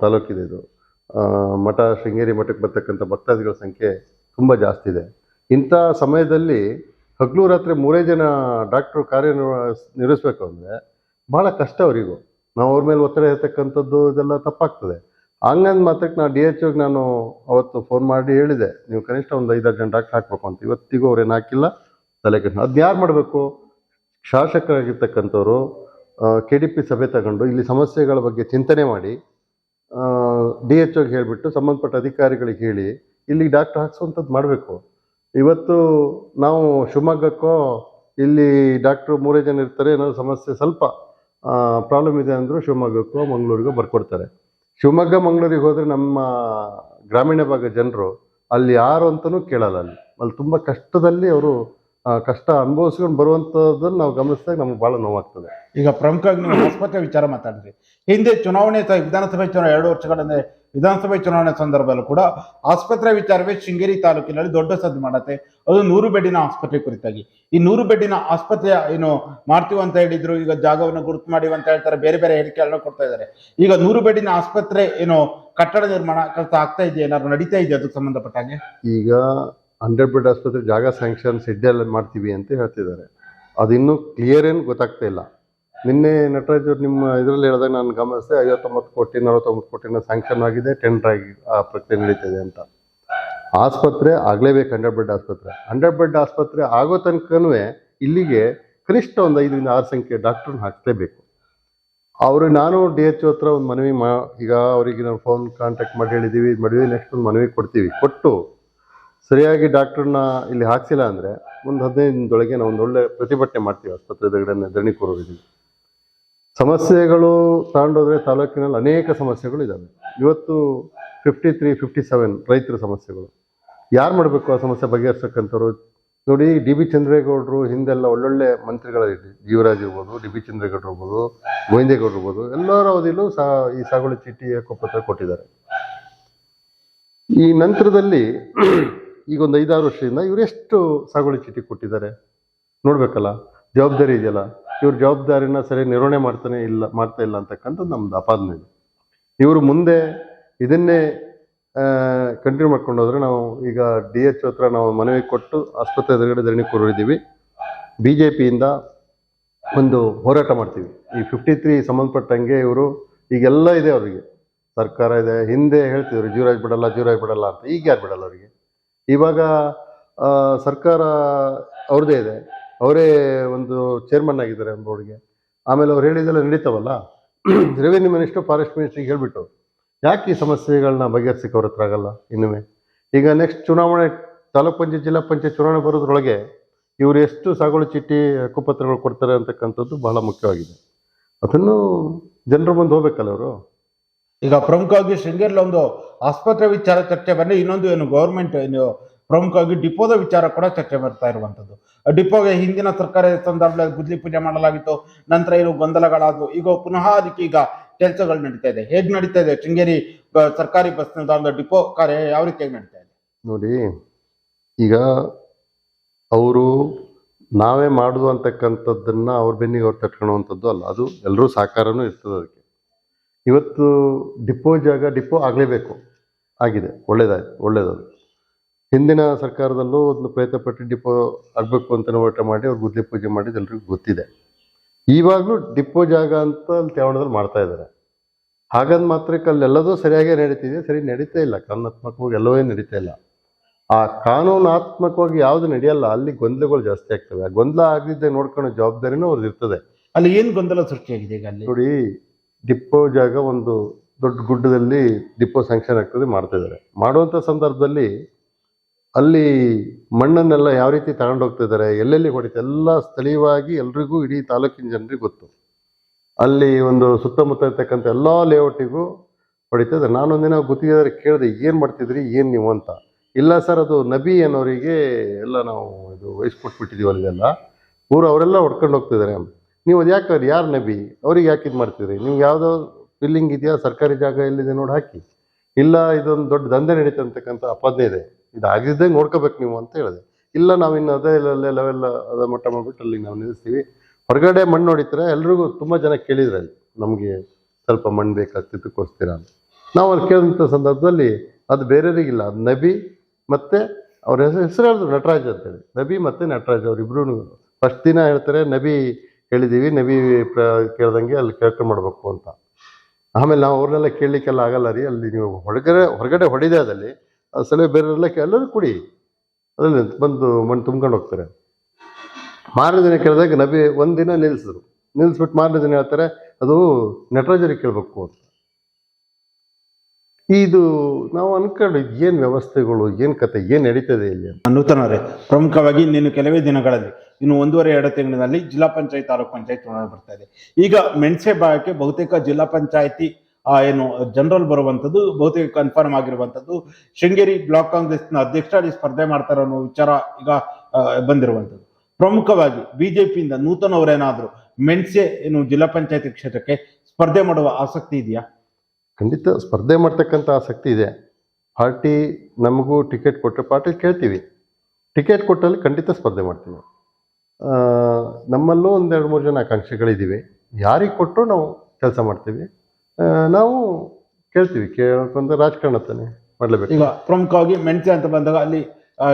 ತಾಲೂಕಿದೆ ಇದು. ಮಠ, ಶೃಂಗೇರಿ ಮಠಕ್ಕೆ ಬರ್ತಕ್ಕಂಥ ಭಕ್ತಾದಿಗಳ ಸಂಖ್ಯೆ ತುಂಬ ಜಾಸ್ತಿ ಇದೆ. ಇಂಥ ಸಮಯದಲ್ಲಿ ಹಗಲು ರಾತ್ರಿ ಮೂರೇ ಜನ ಡಾಕ್ಟ್ರು ಕಾರ್ಯನಿರ್ವ ನಿರ್ವಹಿಸಬೇಕು ಅಂದರೆ ಭಾಳ ಕಷ್ಟ ಅವರಿಗೂ. ನಾವು ಅವ್ರ ಮೇಲೆ ಒತ್ತಡ ಇರ್ತಕ್ಕಂಥದ್ದು ಇದೆಲ್ಲ ತಪ್ಪಾಗ್ತದೆ. ಹಂಗಂದ್ ಮಾತ್ರಕ್ಕೆ ನಾನು ಡಿ ಎಚ್ ಒಗೆ ನಾನು ಅವತ್ತು ಫೋನ್ ಮಾಡಿ ಹೇಳಿದೆ, ನೀವು ಕನಿಷ್ಠ ಒಂದು ಐದಾರು ಜನ ಡಾಕ್ಟರ್ ಹಾಕ್ಬೇಕು ಅಂತ. ಇವತ್ತಿಗೂ ಅವ್ರೇನು ಹಾಕಿಲ್ಲ? ತಲೆ ಕೆಟ್ಟ ಯಾರು ಮಾಡಬೇಕು? ಶಾಸಕರಾಗಿರ್ತಕ್ಕಂಥವ್ರು ಕೆ ಡಿ ಪಿ ಸಭೆ ತಗೊಂಡು ಇಲ್ಲಿ ಸಮಸ್ಯೆಗಳ ಬಗ್ಗೆ ಚಿಂತನೆ ಮಾಡಿ ಡಿ ಎಚ್ ಓಗೆ ಹೇಳಿಬಿಟ್ಟು ಸಂಬಂಧಪಟ್ಟ ಅಧಿಕಾರಿಗಳಿಗೆ ಹೇಳಿ ಇಲ್ಲಿ ಡಾಕ್ಟರ್ ಹಾಕ್ಸುವಂಥದ್ದು ಮಾಡಬೇಕು. ಇವತ್ತು ನಾವು ಶಿವಮೊಗ್ಗಕ್ಕೋ, ಇಲ್ಲಿ ಡಾಕ್ಟ್ರು ಮೂರೇ ಜನ ಇರ್ತಾರೆ ಏನಾದರೂ ಸಮಸ್ಯೆ ಸ್ವಲ್ಪ ಪ್ರಾಬ್ಲಮ್ ಇದೆ ಅಂದರೂ ಶಿವಮೊಗ್ಗಕ್ಕೋ, ಮಂಗಳೂರಿಗೋ ಬರ್ಕೊಡ್ತಾರೆ. ಶಿವಮೊಗ್ಗ, ಮಂಗಳೂರಿಗೆ ಹೋದರೆ ನಮ್ಮ ಗ್ರಾಮೀಣ ಭಾಗ ಜನರು ಅಲ್ಲಿ ಯಾರು ಅಂತಲೂ ಕೇಳಲ್ಲ ಅಲ್ಲಿ. ಅಲ್ಲಿ ತುಂಬ ಕಷ್ಟದಲ್ಲಿ ಅವರು ಕಷ್ಟ ಅನುಭವಿಸ್ಕೊಂಡು ಬರುವಂಥದ್ದನ್ನು ನಾವು ಗಮನಿಸಿದಾಗ ನಮ್ಗೆ ಬಹಳ ನೋವಾಗ್ತದೆ.
ಈಗ ಪ್ರಮುಖವಾಗಿ ನೀವು ಆಸ್ಪತ್ರೆ ವಿಚಾರ ಮಾತಾಡಿದ್ರಿ. ಹಿಂದೆ ಚುನಾವಣೆ ವಿಧಾನಸಭೆ ಚುನಾವಣೆ ಎರಡು ವರ್ಷಗಳಿಂದ ವಿಧಾನಸಭೆ ಚುನಾವಣೆ ಸಂದರ್ಭದಲ್ಲೂ ಕೂಡ ಆಸ್ಪತ್ರೆ ವಿಚಾರವೇ ಶೃಂಗೇರಿ ತಾಲೂಕಿನಲ್ಲಿ ದೊಡ್ಡ ಸದ್ದು ಮಾಡತ್ತೆ. ಅದು ನೂರು ಬೆಡ್ಡಿನ ಆಸ್ಪತ್ರೆ ಕುರಿತಾಗಿ. ಈ ನೂರು ಬೆಡ್ಡಿನ ಆಸ್ಪತ್ರೆ ಏನು ಮಾಡ್ತೀವಿ ಅಂತ ಹೇಳಿದ್ರು ಈಗ ಜಾಗವನ್ನು ಗುರುತು ಮಾಡಿ ಅಂತ ಹೇಳ್ತಾರೆ ಬೇರೆ ಬೇರೆ ಹೇಳಿಕೆಗಳನ್ನ ಕೊಡ್ತಾ ಇದ್ದಾರೆ. ಈಗ ನೂರು ಬೆಡ್ಡಿನ ಆಸ್ಪತ್ರೆ ಏನು ಕಟ್ಟಡ ನಿರ್ಮಾಣ ಕೆಲಸ ಆಗ್ತಾ ಇದೆಯಾ? ಏನಾದ್ರು ನಡೀತಾ ಇದೆಯಾ ಅದಕ್ಕೆ ಸಂಬಂಧಪಟ್ಟ ಹಾಗೆ?
ಈಗ ಹಂಡ್ರೆಡ್ ಬೆಡ್ ಆಸ್ಪತ್ರೆ ಜಾಗ ಸ್ಯಾಂಕ್ಷನ್ ಸಿಡ್ಡೆಲ್ಲ ಮಾಡ್ತೀವಿ ಅಂತ ಹೇಳ್ತಿದ್ದಾರೆ. ಅದಿನ್ನೂ ಕ್ಲಿಯರ್ ಏನು ಗೊತ್ತಾಗ್ತಾ ಇಲ್ಲ. ನಿನ್ನೆ ನಟರಾಜ್ ಅವರು ನಿಮ್ಮ ಇದರಲ್ಲಿ ಹೇಳಿದಾಗ ನಾನು ಗಮನಿಸಿದೆ, ಐವತ್ತೊಂಬತ್ತು ಕೋಟಿ, ನಲವತ್ತೊಂಬತ್ತು ಕೋಟಿನ ಸ್ಯಾಂಕ್ಷನ್ ಆಗಿದೆ ಟೆಂಡರ್ ಆಗಿ ಆ ಪ್ರಕ್ರಿಯೆ ನಡೀತಿದೆ ಅಂತ. ಆಸ್ಪತ್ರೆ ಆಗಲೇಬೇಕು ಹಂಡ್ರೆಡ್ ಬೆಡ್ ಆಸ್ಪತ್ರೆ. ಹಂಡ್ರೆಡ್ ಬೆಡ್ ಆಸ್ಪತ್ರೆ ಆಗೋ ತನಕನೂ ಇಲ್ಲಿಗೆ ಕನಿಷ್ಠ ಒಂದು ಐದರಿಂದ ಆರು ಸಂಖ್ಯೆ ಡಾಕ್ಟ್ರನ್ನ ಹಾಕಲೇಬೇಕು. ಅವರು ನಾನು ಡಿ ಎಚ್ ಹತ್ರ ಒಂದು ಮನವಿ ಮಾ ಈಗ ಅವರಿಗೆ ನಾವು ಫೋನ್ ಕಾಂಟ್ಯಾಕ್ಟ್ ಮಾಡಿ ಹೇಳಿದ್ದೀವಿ ಮದುವೆ ನೆಕ್ಸ್ಟ್ ಒಂದು ಮನವಿ ಕೊಡ್ತೀವಿ. ಕೊಟ್ಟು ಸರಿಯಾಗಿ ಡಾಕ್ಟ್ರನ್ನ ಇಲ್ಲಿ ಹಾಕ್ಸಿಲ್ಲ ಅಂದರೆ ಒಂದು ಹದಿನೈದು ದಿನದೊಳಗೆ ನಾವು ಒಂದು ಒಳ್ಳೆ ಪ್ರತಿಭಟನೆ ಮಾಡ್ತೀವಿ ಆಸ್ಪತ್ರೆ ಎದುರುಗಡೆ ಧರಣಿ ಸಮಸ್ಯೆಗಳು ತಗೊಂಡೋದ್ರೆ ತಾಲೂಕಿನಲ್ಲಿ ಅನೇಕ ಸಮಸ್ಯೆಗಳು ಇದ್ದಾವೆ ಇವತ್ತು ಫಿಫ್ಟಿ ತ್ರೀ ಫಿಫ್ಟಿ ಸೆವೆನ್ ರೈತರ ಸಮಸ್ಯೆಗಳು. ಯಾರು ಮಾಡಬೇಕು ಆ ಸಮಸ್ಯೆ ಬಗೆಹರಿಸಕ್ಕಂಥವ್ರು? ನೋಡಿ, ಡಿ ಬಿ ಚಂದ್ರೇಗೌಡರು ಹಿಂದೆಲ್ಲ ಒಳ್ಳೊಳ್ಳೆ ಮಂತ್ರಿಗಳಿದೆ ಜೀವರಾಜ್ ಇರ್ಬೋದು, ಡಿ ಬಿ ಚಂದ್ರೇಗೌಡರು ಇರ್ಬೋದು, ಗೋವಿಂದೇಗೌಡರು ಇರ್ಬೋದು, ಎಲ್ಲರ ಅವಧಿಯಲ್ಲೂ ಸಹ ಈ ಸಾಗುವಳಿ ಚೀಟಿ ಕೊಪ್ಪತ್ರ ಕೊಟ್ಟಿದ್ದಾರೆ. ಈ ನಂತರದಲ್ಲಿ ಈಗ ಒಂದು ಐದಾರು ವರ್ಷದಿಂದ ಎಷ್ಟು ಸಾಗುವಳಿ ಚೀಟಿ ಕೊಟ್ಟಿದ್ದಾರೆ? ನೋಡ್ಬೇಕಲ್ಲ, ಜವಾಬ್ದಾರಿ ಇದೆಯಲ್ಲ? ಇವ್ರ ಜವಾಬ್ದಾರಿನ ಸರಿ ನಿರ್ವಹಣೆ ಮಾಡ್ತಾನೆ ಇಲ್ಲ, ಮಾಡ್ತಾ ಇಲ್ಲ ಅಂತಕ್ಕಂಥದ್ದು ನಮ್ದು ಅಪಾದನೆ ಇವರು ಮುಂದೆ ಇದನ್ನೇ ಕಂಟಿನ್ಯೂ ಮಾಡ್ಕೊಂಡು ಹೋದ್ರೆ ನಾವು ಈಗ ಡಿ ಎಚ್ ಹತ್ರ ನಾವು ಮನವಿ ಕೊಟ್ಟು ಆಸ್ಪತ್ರೆ ಎದುರುಗಡೆ ಧರಣಿ ಕೂರಿದ್ದೀವಿ. ಬಿ ಜೆ ಪಿಯಿಂದ ಒಂದು ಹೋರಾಟ ಮಾಡ್ತೀವಿ. ಈ ಫಿಫ್ಟಿ ತ್ರೀ ಸಂಬಂಧಪಟ್ಟಂಗೆ ಇವರು ಈಗೆಲ್ಲ ಇದೆ ಅವರಿಗೆ. ಸರ್ಕಾರ ಇದೆ, ಹಿಂದೆ ಹೇಳ್ತಿದ್ರು, ಜೀವರಾಜ್ ಬಿಡಲ್ಲ ಜೀವರಾಜ್ ಬಿಡಲ್ಲ ಅಂತ. ಈಗ ಯಾರು ಬಿಡಲ್ಲ ಅವರಿಗೆ? ಇವಾಗ ಸರ್ಕಾರ ಅವ್ರದ್ದೇ ಇದೆ. ಅವರೇ ಒಂದು ಚೇರ್ಮನ್ ಆಗಿದ್ದಾರೆ ಒಂದು ಬೋರ್ಡ್ಗೆ ಆಮೇಲೆ ಅವ್ರು ಹೇಳಿದೆಲ್ಲ ನಡೀತಾವಲ್ಲ? ರೆವಿನ್ಯೂ ಮಿನಿಸ್ಟರ್ ಫಾರೆಸ್ಟ್ ಮಿನಿಸ್ಟ್ರಿಗೆ ಹೇಳ್ಬಿಟ್ಟು, ಯಾಕೆ ಈ ಸಮಸ್ಯೆಗಳನ್ನ ಬಗೆಹರಿಸಿಕ್ಕೆ ಅವ್ರ ಹತ್ರ ಆಗಲ್ಲ ಇನ್ನುವೆ ಈಗ ನೆಕ್ಸ್ಟ್ ಚುನಾವಣೆ, ತಾಲೂಕ್ ಪಂಚಾಯತ್, ಜಿಲ್ಲಾ ಪಂಚಾಯತ್ ಚುನಾವಣೆ ಬರೋದ್ರೊಳಗೆ ಇವರು ಎಷ್ಟು ಸಾಗುವಳಿ ಚೀಟಿ ಹಕ್ಕುಪತ್ರಗಳು ಕೊಡ್ತಾರೆ ಅಂತಕ್ಕಂಥದ್ದು ಬಹಳ ಮುಖ್ಯವಾಗಿದೆ. ಅದನ್ನು ಜನರು ಬಂದು ಹೋಗ್ಬೇಕಲ್ಲ ಅವರು?
ಈಗ ಪ್ರಮುಖವಾಗಿ ಶೃಂಗೇರಿಲಿ ಒಂದು ಆಸ್ಪತ್ರೆ ವಿಚಾರ ಚರ್ಚೆ ಬಂದರೆ ಇನ್ನೊಂದು ಏನು ಗೌರ್ಮೆಂಟ್ ಏನು ಪ್ರಮುಖವಾಗಿ ಡಿಪೋದ ವಿಚಾರ ಕೂಡ ಚರ್ಚೆ ಬರ್ತಾ ಇರುವಂಥದ್ದು. ಡಿಪೋಗೆ ಹಿಂದಿನ ಸರ್ಕಾರ ಸಂದರ್ಭದಲ್ಲಿ ಗುದ್ಲಿ ಪೂಜೆ ಮಾಡಲಾಗಿತ್ತು, ನಂತರ ಏನು ಗೊಂದಲಗಳಾದವು, ಈಗ ಪುನಃ ಅದಕ್ಕೆ ಈಗ ಕೆಲಸಗಳು ನಡೀತಾ ಇದೆ. ಹೇಗ್ ನಡೀತಾ ಇದೆ? ಶೃಂಗೇರಿ ಸರ್ಕಾರಿ ಬಸ್ ನಿಲ್ದಾಣದ ಡಿಪೋ ಕಾರ್ಯ ಯಾವ ರೀತಿಯಾಗಿ ನಡೀತಾ ಇದೆ?
ನೋಡಿ, ಈಗ ಅವರು ನಾವೇ ಮಾಡುದು ಅಂತಕ್ಕಂಥದ್ದನ್ನ ಅವ್ರ ಬೆನ್ನಿಗೆ ಅವ್ರು ತಟ್ಕೊಳ್ಳುವಂಥದ್ದು ಅಲ್ಲ, ಅದು ಎಲ್ಲರೂ ಸಹಕಾರನೂ ಇರ್ತದೆ ಅದಕ್ಕೆ. ಇವತ್ತು ಡಿಪೋ ಜಾಗ ಡಿಪೋ ಆಗಲೇಬೇಕು. ಆಗಿದೆ. ಒಳ್ಳೆಯದಾಯ್ತು ಒಳ್ಳೆಯದದು ಹಿಂದಿನ ಸರ್ಕಾರದಲ್ಲೂ ಒಂದು ಪ್ರಯತ್ನ ಪಟ್ಟು ಡಿಪೋ ಆಗಬೇಕು ಅಂತ ಹೋರಾಟ ಮಾಡಿ ಅವ್ರು ಗುದ್ದಲಿ ಪೂಜೆ ಮಾಡಿದ್ದು ಎಲ್ರಿಗೂ ಗೊತ್ತಿದೆ. ಇವಾಗಲೂ ಡಿಪೋ ಜಾಗ ಅಂತ ಅಲ್ಲಿ ತ್ಯಾವಣದಲ್ಲಿ ಮಾಡ್ತಾ ಇದ್ದಾರೆ. ಹಾಗಂದ್ ಮಾತ್ರಕ್ಕೆ ಅಲ್ಲೆಲ್ಲದೂ ಸರಿಯಾಗೇ ನಡೀತಿದೆ. ಸರಿ ನಡೀತಾ ಇಲ್ಲ. ಕಾನೂನಾತ್ಮಕವಾಗಿ ಎಲ್ಲವೇ ನಡೀತಾ ಇಲ್ಲ. ಆ ಕಾನೂನಾತ್ಮಕವಾಗಿ ಯಾವುದು ನಡೆಯಲ್ಲ ಅಲ್ಲಿ ಗೊಂದಲಗಳು ಜಾಸ್ತಿ ಆಗ್ತವೆ. ಆ ಗೊಂದಲ ಆಗದಿದ್ದೆ ನೋಡ್ಕೊಳ್ಳೋ ಜವಾಬ್ದಾರಿನೂ ಅವ್ರದ್ದು ಇರ್ತದೆ
ಅಲ್ಲಿ ಏನು ಗೊಂದಲ ಸೃಷ್ಟಿಯಾಗಿದೆ ಈಗ ಅಲ್ಲಿ?
ನೋಡಿ ಡಿಪೋ ಜಾಗ ಒಂದು ದೊಡ್ಡ ಗುಡ್ಡದಲ್ಲಿ ಡಿಪೋ ಸ್ಯಾಂಕ್ಷನ್ ಆಗ್ತದೆ ಮಾಡ್ತಾ ಇದ್ದಾರೆ ಮಾಡುವಂಥ ಸಂದರ್ಭದಲ್ಲಿ ಅಲ್ಲಿ ಮಣ್ಣನ್ನೆಲ್ಲ ಯಾವ ರೀತಿ ತಗೊಂಡು ಹೋಗ್ತಾ ಇದ್ದಾರೆ, ಎಲ್ಲೆಲ್ಲಿ ಹೊಡಿತು, ಎಲ್ಲ ಸ್ಥಳೀಯವಾಗಿ ಎಲ್ರಿಗೂ ಇಡೀ ತಾಲೂಕಿನ ಜನರಿಗೆ ಗೊತ್ತು. ಅಲ್ಲಿ ಒಂದು ಸುತ್ತಮುತ್ತ ಇರ್ತಕ್ಕಂಥ ಎಲ್ಲ ಲೇಔಟಿಗೂ ಹೊಡಿತಾ ಇದ್ದಾರೆ ನಾನೊಂದಿನ ಗುತ್ತಿಗೆದಾರ ಕೇಳಿದೆ, ಏನು ಮಾಡ್ತಿದ್ರಿ, ಏನು ನೀವು ಅಂತ? ಇಲ್ಲ ಸರ್, ಅದು ನಬಿ ಅನ್ನೋರಿಗೆ ಎಲ್ಲ ನಾವು ಇದು ವಹಿಸ್ಕೊಟ್ಬಿಟ್ಟಿದ್ದೀವಿ ಅಲ್ಲಿದೆಲ್ಲ ಊರು ಅವರೆಲ್ಲ ಹೊಡ್ಕೊಂಡು ಹೋಗ್ತಿದ್ದಾರೆ ನೀವು ಅದು ಯಾಕೆ ಅವ್ರು ಯಾರು ನಬಿ? ಅವ್ರಿಗೆ ಯಾಕೆ ಇದು ಮಾಡ್ತೀರಿ ನಿಮ್ಗೆ ಯಾವುದೋ ಬಿಲ್ಲಿಂಗ್ ಇದೆಯಾ? ಸರ್ಕಾರಿ ಜಾಗ ಎಲ್ಲಿದೆ ನೋಡಿ ಹಾಕಿ. ಇಲ್ಲ, ಇದೊಂದು ದೊಡ್ಡ ದಂಧೆ ನಡೀತಂತಕ್ಕಂಥ ಅಂತಕ್ಕಂಥ ಇದೆ ಇದು. ಆಗಿದ್ದೇ ನೋಡ್ಕೋಬೇಕು ನೀವು ಅಂತ ಹೇಳಿದೆ. ಇಲ್ಲ, ನಾವು ಇನ್ನು ಅದೇ ಇಲ್ಲ ಲೆವೆಲ್ ಅದ ಮಟ್ಟ ಮಾಡಿಬಿಟ್ಟು ಅಲ್ಲಿ ನಾವು ನಿಲ್ಲಿಸ್ತೀವಿ. ಹೊರಗಡೆ ಮಣ್ಣು ನೋಡಿದ್ರೆ ಎಲ್ರಿಗೂ ತುಂಬ ಜನ ಕೇಳಿದ್ರು ಅಲ್ಲಿ ನಮಗೆ ಸ್ವಲ್ಪ ಮಣ್ಣು ಬೇಕಾಗ್ತಿತ್ತು ಕೊಡ್ತೀರಾ ಅಂತ. ನಾವು ಅಲ್ಲಿ ಕೇಳಿದಂಥ ಸಂದರ್ಭದಲ್ಲಿ ಅದು ಬೇರೆಯವರಿಗಿಲ್ಲ. ಅದು ನಬಿ ಮತ್ತು ಅವ್ರ ಹೆಸರು ಹೆಸರು ಹೇಳಿದ್ರು ನಟರಾಜ್ ಅಂತೇಳಿ. ನಬಿ ಮತ್ತು ನಟರಾಜ್ ಅವರಿಬ್ರು ಫಸ್ಟ್ ದಿನ ಹೇಳ್ತಾರೆ, ನಬಿ ಹೇಳಿದ್ದೀವಿ ನಬಿ ಕೇಳ್ದಂಗೆ ಅಲ್ಲಿ ಕೇಳ್ಕೊಂಡು ಮಾಡಬೇಕು ಅಂತ. ಆಮೇಲೆ ನಾವು ಅವ್ರನ್ನೆಲ್ಲ ಕೇಳಲಿಕ್ಕೆಲ್ಲ ಆಗಲ್ಲ ರೀ, ಅಲ್ಲಿ ನೀವು ಹೊರಗಡೆ ಹೊರಗಡೆ ಹೊಡಿದೆ ಅದಲ್ಲಿ, ಅದು ಸಲ ಬೇರೆಲ್ಲ ಎಲ್ಲರೂ ಕುಡಿ. ಅದರಲ್ಲಿ ಬಂದು ಮಣ್ಣು ತುಂಬ್ಕೊಂಡು ಹೋಗ್ತಾರೆ. ಮಾರನೇ ದಿನ ಕೇಳಿದಾಗ ನಬಿ ಒಂದಿನ ನಿಲ್ಲಿಸಿದ್ರು ನಿಲ್ಲಿಸ್ಬಿಟ್ಟು ಮಾರನೇ ದಿನ ಹೇಳ್ತಾರೆ, ಅದು ನಟರಾಜರಿಗೆ ಕೇಳಬೇಕು ಅಂತ. ಇದು ನಾವು ಅನ್ಕೊಂಡು ಏನು ವ್ಯವಸ್ಥೆಗಳು, ಏನು ಕತೆ, ಏನು ನಡೀತದೆ ಇಲ್ಲಿ
ನೂತನವರೇ, ಪ್ರಮುಖವಾಗಿ ನೀನು ಕೆಲವೇ ದಿನಗಳಲ್ಲಿ, ಇನ್ನು ಒಂದೂವರೆ, ಎರಡು ತಿಂಗಳಿನಲ್ಲಿ ಜಿಲ್ಲಾ ಪಂಚಾಯತ್, ತಾಲೂಕ್ ಪಂಚಾಯತ್ ಚುನಾವಣೆ ಬರ್ತಾ ಇದೆ. ಈಗ ಮೆಣಸೆ ಭಾಗಕ್ಕೆ ಬಹುತೇಕ ಜಿಲ್ಲಾ ಪಂಚಾಯತಿ ಏನು, ಜನರಲ್ ಬರುವಂಥದ್ದು, ಬಹುತೇಕ ಕನ್ಫರ್ಮ್ ಆಗಿರುವಂಥದ್ದು, ಶೃಂಗೇರಿ ಬ್ಲಾಕ್ ಕಾಂಗ್ರೆಸ್ನ ಅಧ್ಯಕ್ಷರಾಗಿ ಸ್ಪರ್ಧೆ ಮಾಡ್ತಾರೆ ಅನ್ನೋ ವಿಚಾರ ಈಗ ಬಂದಿರುವಂಥದ್ದು. ಪ್ರಮುಖವಾಗಿ ಬಿಜೆಪಿಯಿಂದ ನೂತನವರೇನಾದ್ರು ಮೆಣಸೆ, ಏನು, ಜಿಲ್ಲಾ ಪಂಚಾಯತಿ ಕ್ಷೇತ್ರಕ್ಕೆ ಸ್ಪರ್ಧೆ ಮಾಡುವ ಆಸಕ್ತಿ ಇದೆಯಾ?
ಖಂಡಿತ ಸ್ಪರ್ಧೆ ಮಾಡ್ತಕ್ಕಂಥ ಆಸಕ್ತಿ ಇದೆ. ಪಾರ್ಟಿ ನಮಗೂ ಟಿಕೆಟ್ ಕೊಟ್ಟರೆ ಪಾರ್ಟಿ ಕೇಳ್ತೀವಿ. ಟಿಕೆಟ್ ಕೊಟ್ಟಲ್ಲಿ ಖಂಡಿತ ಸ್ಪರ್ಧೆ ಮಾಡ್ತೀವಿ. ನಮ್ಮಲ್ಲೂ ಒಂದೆರಡು ಮೂರು ಜನ ಆಕಾಂಕ್ಷೆಗಳಿದ್ದೀವಿ. ಯಾರಿಗೆ ಕೊಟ್ಟರು ನಾವು ಕೆಲಸ ಮಾಡ್ತೀವಿ. ನಾವು ಕೇಳ್ತೀವಿ. ಕೇಳಬೇಕಂದ್ರೆ ರಾಜಕಾರಣ ತಾನೆ ಮಾಡಲೇಬೇಕು.
ಈಗ ಪ್ರಮುಖವಾಗಿ ಮೆಣಸೆ ಅಂತ ಬಂದಾಗ ಅಲ್ಲಿ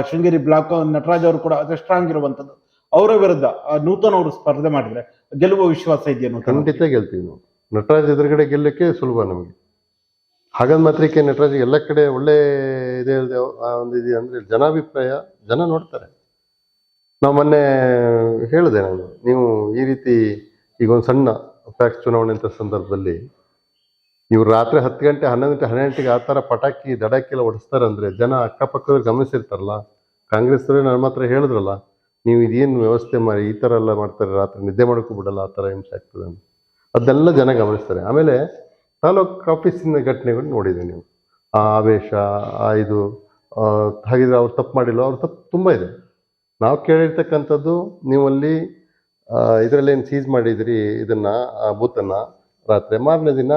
ಶೃಂಗೇರಿ ಬ್ಲಾಕ್ ನಟರಾಜ್ ಅವರು ಕೂಡ ಅದೇ ಸ್ಟ್ರಾಂಗ್ ಇರುವಂಥದ್ದು. ಅವರ ವಿರುದ್ಧ ಆ, ನೂತನ್ ಅವರು ಸ್ಪರ್ಧೆ ಮಾಡಿದ್ರೆ ಗೆಲ್ಲುವ ವಿಶ್ವಾಸ ಇದೆಯಾ ನೂತನ್ ಅವ್ರಿಗೆ?
ಖಂಡಿತ ಗೆಲ್ತೀವಿ ನಾವು. ನಟರಾಜ್ ಎದುರುಗಡೆ ಗೆಲ್ಲಕ್ಕೆ ಸುಲಭ ನಮಗೆ. ಹಾಗಂದ್ ಮಾತ್ರಕ್ಕೆ ನಟರಾಜ್ ಎಲ್ಲ ಕಡೆ ಒಳ್ಳೆ ಇದೆ ಒಂದು ಇದೆ ಅಂದರೆ ಜನಾಭಿಪ್ರಾಯ ಜನ ನೋಡ್ತಾರೆ. ನಾವು ಮೊನ್ನೆ ಹೇಳಿದೆ ನಾನು, ನೀವು ಈ ರೀತಿ ಈಗ ಒಂದು ಸಣ್ಣ ಫ್ಯಾಕ್ಸ್ ಚುನಾವಣೆ ಅಂತ ಸಂದರ್ಭದಲ್ಲಿ ನೀವು ರಾತ್ರಿ ಹತ್ತು ಗಂಟೆ, ಹನ್ನೊಂದು ಗಂಟೆ ಹನ್ನೆರಡು ಗಂಟೆಗೆ ಆ ಥರ ಪಟಾಕಿ ದಡಕ್ಕೆಲ್ಲ ಹೊಡಿಸ್ತಾರೆ ಅಂದರೆ ಜನ ಅಕ್ಕಪಕ್ಕದಲ್ಲಿ ಗಮನಿಸಿರ್ತಾರಲ್ಲ, ಕಾಂಗ್ರೆಸ್ಸವರೇ ನನ್ನ ಮಾತ್ರ ಹೇಳಿದ್ರಲ್ಲ, ನೀವು ಇದೇನು ವ್ಯವಸ್ಥೆ ಮಾಡಿ ಈ ಥರ ಎಲ್ಲ ಮಾಡ್ತಾರೆ, ರಾತ್ರಿ ನಿದ್ದೆ ಮಾಡೋಕ್ಕೂ ಬಿಡಲ್ಲ, ಆ ಥರ ಹಿಂಸೆ ಆಗ್ತದೆ ಅದನ್ನೆಲ್ಲ ಜನ ಗಮನಿಸ್ತಾರೆ. ಆಮೇಲೆ ತಾಲೂಕು ಆಫೀಸಿನ ಘಟನೆಗಳು ನೋಡಿದೆ ನೀವು. ಆ ಆವೇಶ, ಆ ಇದು ಹಾಗಿದ್ರೆ ಅವ್ರು ತಪ್ಪು ಮಾಡಿಲ್ಲ ಅವ್ರು ತಪ್ಪು, ತುಂಬ ಇದೆ. ನಾವು ಕೇಳಿರ್ತಕ್ಕಂಥದ್ದು, ನೀವಲ್ಲಿ ಇದರಲ್ಲೇನು ಸೀಸ್ ಮಾಡಿದ್ರಿ ಇದನ್ನ ಬೂತನ್ನು ರಾತ್ರಿ? ಮಾರನೇ ದಿನ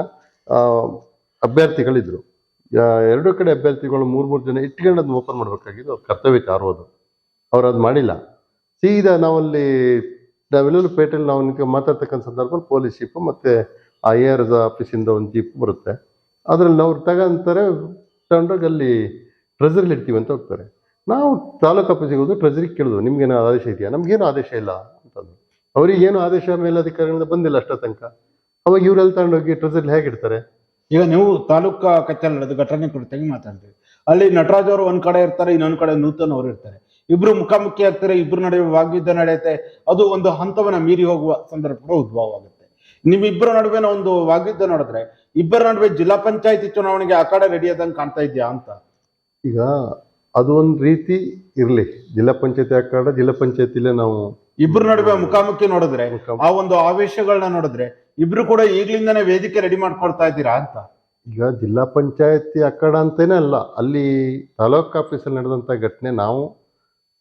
ಅಭ್ಯರ್ಥಿಗಳಿದ್ರು. ಎರಡು ಕಡೆ ಅಭ್ಯರ್ಥಿಗಳು ಮೂರು ಮೂರು ಜನ ಇಟ್ಕೊಂಡು ಅದನ್ನ ಓಪನ್ ಮಾಡಬೇಕಾಗಿದ್ದು ಅವ್ರ ಕರ್ತವ್ಯಕ್ಕೆ ಆರೋದು ಅವ್ರು ಅದು ಮಾಡಿಲ್ಲ. ಸೀದಾ ನಾವಲ್ಲಿ, ನಾವೆಲ್ಲರೂ ಪೇಟೆಯಲ್ಲಿ ನಾವು ನಿಮಗೆ ಮಾತಾಡ್ತಕ್ಕಂಥ ಸಂದರ್ಭದಲ್ಲಿ ಪೊಲೀಸ್ ಶಿಪ್ ಮತ್ತು ಐ ಆರ್ ಆಫೀಸಿಂದ ಒಂದು ಜೀಪ್ ಬರುತ್ತೆ. ಅದರಲ್ಲಿ ಅವ್ರು ತಗೊಂತಾರೆ, ತಗೊಂಡೋಗಿ ಅಲ್ಲಿ ಟ್ರೆಜರಿಲಿ ಇಡ್ತೀವಿ ಅಂತ ಹೋಗ್ತಾರೆ. ನಾವು ತಾಲೂಕು ಆಫೀಸಿಗೆ ಹೋದ್ರೆ ಟ್ರೆಜರಿಗೆ ಕೇಳಿದ್ವು ನಿಮ್ಗೇನೋ ಆದೇಶ ಇದೆಯಾ? ನಮಗೇನು ಆದೇಶ ಇಲ್ಲ ಅಂತಂದು. ಅವರಿಗೇನು ಆದೇಶ ಮೇಲಧಿಕಾರಿಗಳಿಂದ ಬಂದಿಲ್ಲ ಅಷ್ಟ ತನಕ. ಅವಾಗ ಇವರೆಲ್ಲ ತಗೊಂಡೋಗಿ ಟ್ರೆಜರಿಲಿ ಹೇಗಿಡ್ತಾರೆ
ಈಗ ನೀವು ತಾಲೂಕು ಕಚೇರಿ ನಡೆದ ಘಟನೆ ಕುರಿತಾಗಿ ಮಾತಾಡ್ತೀವಿ ಅಲ್ಲಿ ನಟರಾಜ್ ಅವರು ಒಂದ್ ಕಡೆ ಇರ್ತಾರೆ, ಇನ್ನೊಂದು ಕಡೆ ನೂತನ್ ಅವರು ಇರ್ತಾರೆ. ಇಬ್ರು ಮುಖಾಮುಖಿ ಆಗ್ತಾರೆ, ಇಬ್ರು ನಡುವೆ ವಾಗ್ಯುದ್ಧ ನಡೆಯುತ್ತೆ. ಅದು ಒಂದು ಹಂತವನ್ನ ಮೀರಿ ಹೋಗುವ ಸಂದರ್ಭ ಕೂಡ ಉದ್ಭವ ಆಗುತ್ತೆ ನಿಮ್ಮಿಬ್ಬರ ನಡುವೆನ ಒಂದು ವಾಗ್ಯುದ್ಧ ನೋಡಿದ್ರೆ ಇಬ್ಬರ ನಡುವೆ ಜಿಲ್ಲಾ ಪಂಚಾಯತಿ ಚುನಾವಣೆಗೆ ಆ ಕಡೆ ರೆಡಿ ಆದಂಗೆ ಕಾಣ್ತಾ ಇದೆಯಾ ಅಂತ?
ಈಗ ಅದು ಒಂದು ರೀತಿ ಇರಲಿ. ಜಿಲ್ಲಾ ಪಂಚಾಯತಿ ಅಖಾಡ ಜಿಲ್ಲಾ ಪಂಚಾಯತಿಲೇ ನಾವು
ಇಬ್ಬರ ನಡುವೆ ಮುಖಾಮುಖಿ ನೋಡಿದ್ರೆ ಆ ಒಂದು ಆವೇಶಗಳನ್ನ ನೋಡಿದ್ರೆ ಇಬ್ರು ಕೂಡ ಈಗ್ಲಿಂದಾನೇ ವೇದಿಕೆ ರೆಡಿ ಮಾಡ್ಕೊಳ್ತಾ ಇದ್ದೀರಾ ಅಂತ?
ಈಗ ಜಿಲ್ಲಾ ಪಂಚಾಯತಿ ಅಕ್ಕಡ ಅಂತೇನೆ ಅಲ್ಲ ಅಲ್ಲಿ ತಾಲೂಕು ಆಫೀಸಲ್ಲಿ ನಡೆದಂಥ ಘಟನೆ ನಾವು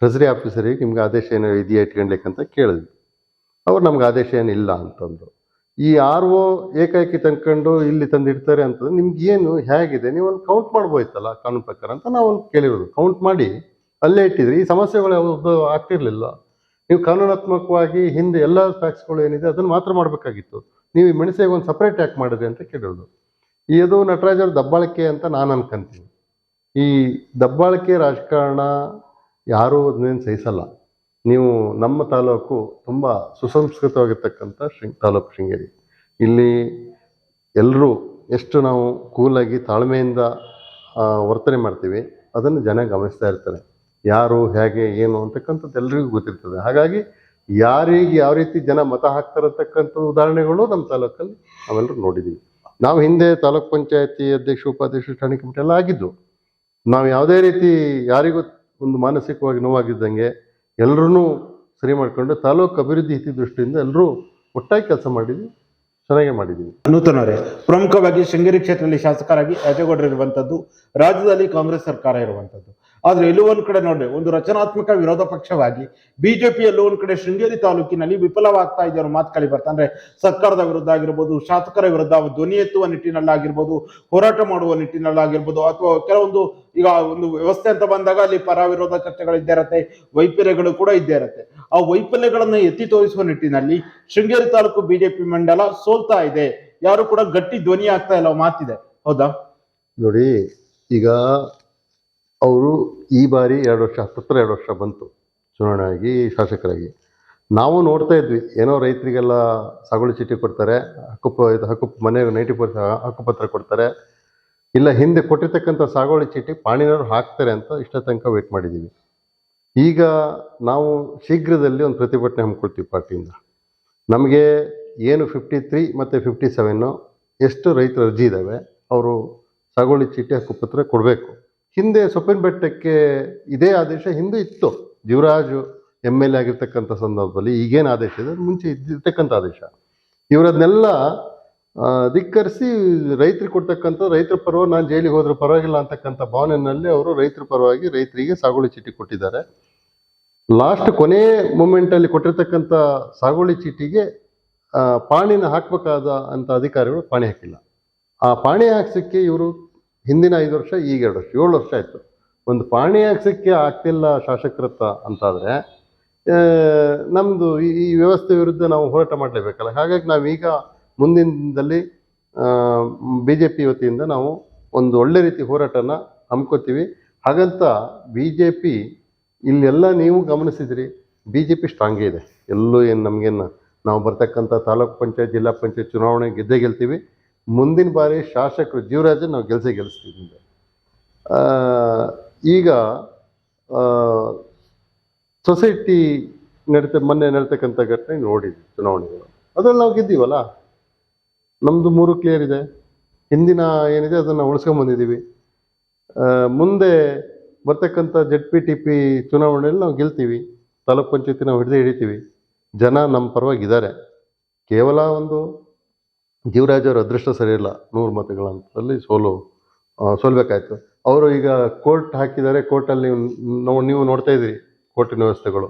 ಟ್ರೆಸರಿ ಆಫೀಸರಿಗೆ ನಿಮ್ಗೆ ಆದೇಶ ಏನೋ ಇದೆಯಾ ಇಟ್ಕೊಂಡ್ಲಿಕ್ಕೆ ಅಂತ ಕೇಳಿದ್ವಿ. ಅವ್ರು ನಮ್ಗೆ ಆದೇಶ ಏನಿಲ್ಲ ಅಂತಂದ್ರು. ಈ ಆರ್ ಒ ಏಕಾಏಕಿ ತಂದ್ಕೊಂಡು ಇಲ್ಲಿ ತಂದಿಡ್ತಾರೆ ಅಂತ ನಿಮ್ಗೆ ಏನು ಹೇಗಿದೆ? ನೀವು ಒಂದು ಕೌಂಟ್ ಮಾಡ್ಬೋಯ್ತಲ್ಲ ಕಾನೂನು ಪ್ರಕಾರ ಅಂತ ನಾವು ಒಂದು ಕೇಳಿರೋದು. ಕೌಂಟ್ ಮಾಡಿ ಅಲ್ಲೇ ಇಟ್ಟಿದ್ರಿ. ಈ ಸಮಸ್ಯೆಗಳು ಯಾವುದು ಆಗ್ತಿರ್ಲಿಲ್ಲ. ನೀವು ಕಾನೂನಾತ್ಮಕವಾಗಿ ಹಿಂದೆ ಎಲ್ಲ ಟ್ಯಾಕ್ಸ್ಗಳು ಏನಿದೆ ಅದನ್ನು ಮಾತ್ರ ಮಾಡಬೇಕಾಗಿತ್ತು. ನೀವು ಈ ಮೆಣಸಿಗೆ ಒಂದು ಸಪ್ರೇಟ್ ಯಾಕೆ ಮಾಡಿದ್ರಿ ಅಂತ ಕೇಳಿರೋದು. ಇದು ನಟರಾಜರ ದಬ್ಬಾಳಿಕೆ ಅಂತ ನಾನು ಅನ್ಕೊಂತೀನಿ. ಈ ದಬ್ಬಾಳಿಕೆ ರಾಜಕಾರಣ ಯಾರೂ ಅದನ್ನೇನು ಸಹಿಸಲ್ಲ. ನೀವು ನಮ್ಮ ತಾಲೂಕು ತುಂಬ ಸುಸಂಸ್ಕೃತವಾಗಿರ್ತಕ್ಕಂಥ ಶೃಂಗ್, ತಾಲೂಕು ಶೃಂಗೇರಿ. ಇಲ್ಲಿ ಎಲ್ಲರೂ ಎಷ್ಟು ನಾವು ಕೂಲಾಗಿ ತಾಳ್ಮೆಯಿಂದ ವರ್ತನೆ ಮಾಡ್ತೀವಿ, ಅದನ್ನು ಜನ ಗಮನಿಸ್ತಾ ಇರ್ತಾರೆ. ಯಾರು, ಹೇಗೆ, ಏನು ಅಂತಕ್ಕಂಥದ್ದು ಎಲ್ರಿಗೂ ಗೊತ್ತಿರ್ತದೆ. ಹಾಗಾಗಿ ಯಾರಿಗೆ ಯಾವ ರೀತಿ ಜನ ಮತ ಹಾಕ್ತಾರತಕ್ಕಂಥ ಉದಾಹರಣೆಗಳು ನಮ್ಮ ತಾಲೂಕಲ್ಲಿ ನಾವೆಲ್ಲರೂ ನೋಡಿದ್ದೀವಿ ನಾವು ಹಿಂದೆ ತಾಲೂಕ್ ಪಂಚಾಯತಿ ಅಧ್ಯಕ್ಷ, ಉಪಾಧ್ಯಕ್ಷ ಠಾಣೆ ಕಮಿಟಿ ಎಲ್ಲ ಆಗಿದ್ದು, ನಾವು ಯಾವುದೇ ರೀತಿ ಯಾರಿಗೂ ಒಂದು ಮಾನಸಿಕವಾಗಿ ನೋವಾಗಿದ್ದಂಗೆ ಎಲ್ಲರೂ ಸರಿ ಮಾಡ್ಕೊಂಡು ತಾಲೂಕು ಅಭಿವೃದ್ಧಿ ಹಿತದೃಷ್ಟಿಯಿಂದ ಎಲ್ಲರೂ ಒಟ್ಟಾಗಿ ಕೆಲಸ ಮಾಡಿದ್ವಿ, ಚೆನ್ನಾಗೇ ಮಾಡಿದ್ದೀವಿ
ನೂತನ್ ಅವರೇ ಪ್ರಮುಖವಾಗಿ ಶೃಂಗೇರಿ ಕ್ಷೇತ್ರದಲ್ಲಿ ಶಾಸಕರಾಗಿ ರಾಜೇಗೌಡರು ಇರುವಂಥದ್ದು ರಾಜ್ಯದಲ್ಲಿ ಕಾಂಗ್ರೆಸ್ ಸರ್ಕಾರ ಇರುವಂತದ್ದು ಆದ್ರೆ ಎಲ್ಲೋ ಒಂದ್ ಕಡೆ ನೋಡಿ ಒಂದು ರಚನಾತ್ಮಕ ವಿರೋಧ ಪಕ್ಷವಾಗಿ ಬಿಜೆಪಿ ಎಲ್ಲೋ ಒಂದ್ ಕಡೆ ಶೃಂಗೇರಿ ತಾಲೂಕಿನಲ್ಲಿ ವಿಫಲವಾಗ್ತಾ ಇದೆ ಅನ್ನೋ ಮಾತು ಕೇಳಿ ಬರ್ತಾ. ಅಂದ್ರೆ ಸರ್ಕಾರದ ವಿರುದ್ಧ ಆಗಿರ್ಬೋದು, ಶಾಸಕರ ವಿರುದ್ಧ ಧ್ವನಿ ಎತ್ತುವ ನಿಟ್ಟಿನಲ್ಲಾಗಿರ್ಬೋದು, ಹೋರಾಟ ಮಾಡುವ ನಿಟ್ಟಿನಲ್ಲಾಗಿರ್ಬೋದು, ಅಥವಾ ಕೆಲವೊಂದು ಈಗ ಒಂದು ವ್ಯವಸ್ಥೆ ಅಂತ ಬಂದಾಗ ಅಲ್ಲಿ ಪರ ವಿರೋಧ ಚರ್ಚೆಗಳು ಇದ್ದೇ ಇರತ್ತೆ, ವೈಫಲ್ಯಗಳು ಕೂಡ ಇದ್ದೇ ಇರತ್ತೆ. ಆ ವೈಫಲ್ಯಗಳನ್ನ ಎತ್ತಿ ತೋರಿಸುವ ನಿಟ್ಟಿನಲ್ಲಿ ಶೃಂಗೇರಿ ತಾಲೂಕು ಬಿಜೆಪಿ ಮಂಡಲ ಸೋಲ್ತಾ ಇದೆ. ಯಾರು ಕೂಡ ಗಟ್ಟಿ ಧ್ವನಿ ಆಗ್ತಾ ಇಲ್ಲ ಮಾತಿದೆ. ಹೌದಾ?
ನೋಡಿ, ಈಗ ಅವರು ಈ ಬಾರಿ ಎರಡು ವರ್ಷ, ಹತ್ತತ್ರ ಎರಡು ವರ್ಷ ಬಂತು ಚುನಾವಣೆಯಾಗಿ ಶಾಸಕರಾಗಿ. ನಾವು ನೋಡ್ತಾ ಇದ್ವಿ, ಏನೋ ರೈತರಿಗೆಲ್ಲ ಸಾಗುಳಿ ಚೀಟಿ ಕೊಡ್ತಾರೆ, ಹಕ್ಕುಪ, ಇದು ಹಕ್ಕು ಮನೆ ನೈಂಟಿ ಪರ್ಸೆಂಟ್ ಹಕ್ಕುಪತ್ರ ಕೊಡ್ತಾರೆ. ಇಲ್ಲ, ಹಿಂದೆ ಕೊಟ್ಟಿರ್ತಕ್ಕಂಥ ಸಾಗುವಳಿ ಚೀಟಿ ಪಾಣಿನವರು ಹಾಕ್ತಾರೆ ಅಂತ ಇಷ್ಟ ತನಕ ವೇಟ್ ಮಾಡಿದ್ದೀವಿ ಈಗ ನಾವು ಶೀಘ್ರದಲ್ಲಿ ಒಂದು ಪ್ರತಿಭಟನೆ ಹಮ್ಮಿಕೊಳ್ತೀವಿ ಪಾರ್ಟಿಯಿಂದ. ನಮಗೆ ಏನು ಫಿಫ್ಟಿ ತ್ರೀ ಮತ್ತು ಫಿಫ್ಟಿ ಸೆವೆನ್ನು ಎಷ್ಟು ರೈತರ ಅರ್ಜಿ ಇದ್ದಾವೆ ಅವರು ಸಾಗುವಳಿ ಚೀಟಿ, ಹಕ್ಕುಪತ್ರ ಕೊಡಬೇಕು. ಹಿಂದೆ ಸೊಪ್ಪಿನ ಬೆಟ್ಟಕ್ಕೆ ಇದೇ ಆದೇಶ ಹಿಂದೆ ಇತ್ತು. ಜೀವರಾಜು ಎಂ ಎಲ್ ಎ ಆಗಿರ್ತಕ್ಕಂಥ ಸಂದರ್ಭದಲ್ಲಿ ಈಗೇನು ಆದೇಶ ಇದೆ? ಮುಂಚೆ ಇದ್ದಿರ್ತಕ್ಕಂಥ ಆದೇಶ. ಇವರದನ್ನೆಲ್ಲ ಧಿಕ್ಕರಿಸಿ ರೈತರಿಗೆ ಕೊಡ್ತಕ್ಕಂಥ ರೈತರ ಪರವಾಗಿ ನಾನು ಜೈಲಿಗೆ ಹೋದ್ರೆ ಪರವಾಗಿಲ್ಲ ಅಂತಕ್ಕಂಥ ಭಾವನೆಯಲ್ಲಿ ಅವರು ರೈತರ ಪರವಾಗಿ ರೈತರಿಗೆ ಸಾಗುವಳಿ ಚೀಟಿ ಕೊಟ್ಟಿದ್ದಾರೆ. ಲಾಸ್ಟ್ ಕೊನೆ ಮೂಮೆಂಟಲ್ಲಿ ಕೊಟ್ಟಿರ್ತಕ್ಕಂಥ ಸಾಗುವಳಿ ಚೀಟಿಗೆ ಪಾಣಿನ ಹಾಕಬೇಕಾದ ಅಂತ ಅಧಿಕಾರಿಗಳು ಪಾಣಿ ಹಾಕಿಲ್ಲ. ಆ ಪಾಣಿ ಹಾಕ್ಸಕ್ಕೆ ಇವರು ಹಿಂದಿನ ಐದು ವರ್ಷ, ಈಗ ಎರಡು ವರ್ಷ, ಏಳು ವರ್ಷ ಆಯಿತು. ಒಂದು ಪಾಣಿ ಹಾಕ್ಸೋಕ್ಕೆ ಆಗ್ತಿಲ್ಲ ಶಾಸಕರತ್ತ ಅಂತಾದರೆ ನಮ್ಮದು ಈ ವ್ಯವಸ್ಥೆ ವಿರುದ್ಧ ನಾವು ಹೋರಾಟ ಮಾಡಲೇಬೇಕಲ್ಲ. ಹಾಗಾಗಿ ನಾವೀಗ ಮುಂದಿನ ದಿನದಲ್ಲಿ ಬಿ ಜೆ ಪಿ ವತಿಯಿಂದ ನಾವು ಒಂದು ಒಳ್ಳೆ ರೀತಿ ಹೋರಾಟನ ಹಮ್ಕೋತೀವಿ. ಹಾಗಂತ ಬಿ ಜೆ ಪಿ ಇಲ್ಲೆಲ್ಲ ನೀವು ಗಮನಿಸಿದ್ರಿ ಬಿ ಜೆ ಪಿ ಸ್ಟ್ರಾಂಗೇ ಇದೆ. ಎಲ್ಲೂ ಏನು ನಮಗೇನು, ನಾವು ಬರ್ತಕ್ಕಂಥ ತಾಲೂಕ್ ಪಂಚಾಯತ್, ಜಿಲ್ಲಾ ಪಂಚಾಯತ್ ಚುನಾವಣೆ ಗೆದ್ದೇ ಗೆಲ್ತೀವಿ. ಮುಂದಿನ ಬಾರಿ ಶಾಸಕರು ಜೀವರಾಜನ್ ನಾವು ಗೆಲ್ಸೆ ಗೆಲ್ಲಿಸ್ತೀವಿ ಈಗ ಸೊಸೈಟಿ ನಡೀತ, ಮೊನ್ನೆ ನಡೀತಕ್ಕಂಥ ಘಟನೆ ನೋಡಿದ್ವಿ ಚುನಾವಣೆಗಳು. ಅದರಲ್ಲಿ ನಾವು ಗೆದ್ದೀವಲ್ಲ? ನಮ್ಮದು ಮೂರು ಕ್ಲಿಯರ್ ಇದೆ. ಹಿಂದಿನ ಏನಿದೆ, ಅದನ್ನು ಉಳಿಸ್ಕೊಂಬಂದಿದ್ದೀವಿ. ಮುಂದೆ ಬರ್ತಕ್ಕಂಥ ಜೆಡ್ ಪಿ ಟಿ ಪಿ ಚುನಾವಣೆಯಲ್ಲಿ ನಾವು ಗೆಲ್ತೀವಿ. ತಾಲೂಕು ಪಂಚಾಯತಿ ನಾವು ಹಿಡಿದೇ ಹಿಡಿತೀವಿ. ಜನ ನಮ್ಮ ಪರವಾಗಿದ್ದಾರೆ. ಕೇವಲ ಒಂದು ಜೀವರಾಜ್ ಅವ್ರ ಅದೃಷ್ಟ ಸರಿಯಿಲ್ಲ ನೂರು ಮತಗಳಂತಲ್ಲಿ ಸೋಲು ಆ, ಸೋಲ್ಬೇಕಾಯ್ತು. ಅವರು ಈಗ ಕೋರ್ಟ್ ಹಾಕಿದ್ದಾರೆ ಕೋರ್ಟಲ್ಲಿ ನೀವು ನೀವು ನೋಡ್ತಾ ಇದ್ದೀರಿ ಕೋರ್ಟಿನ ವ್ಯವಸ್ಥೆಗಳು.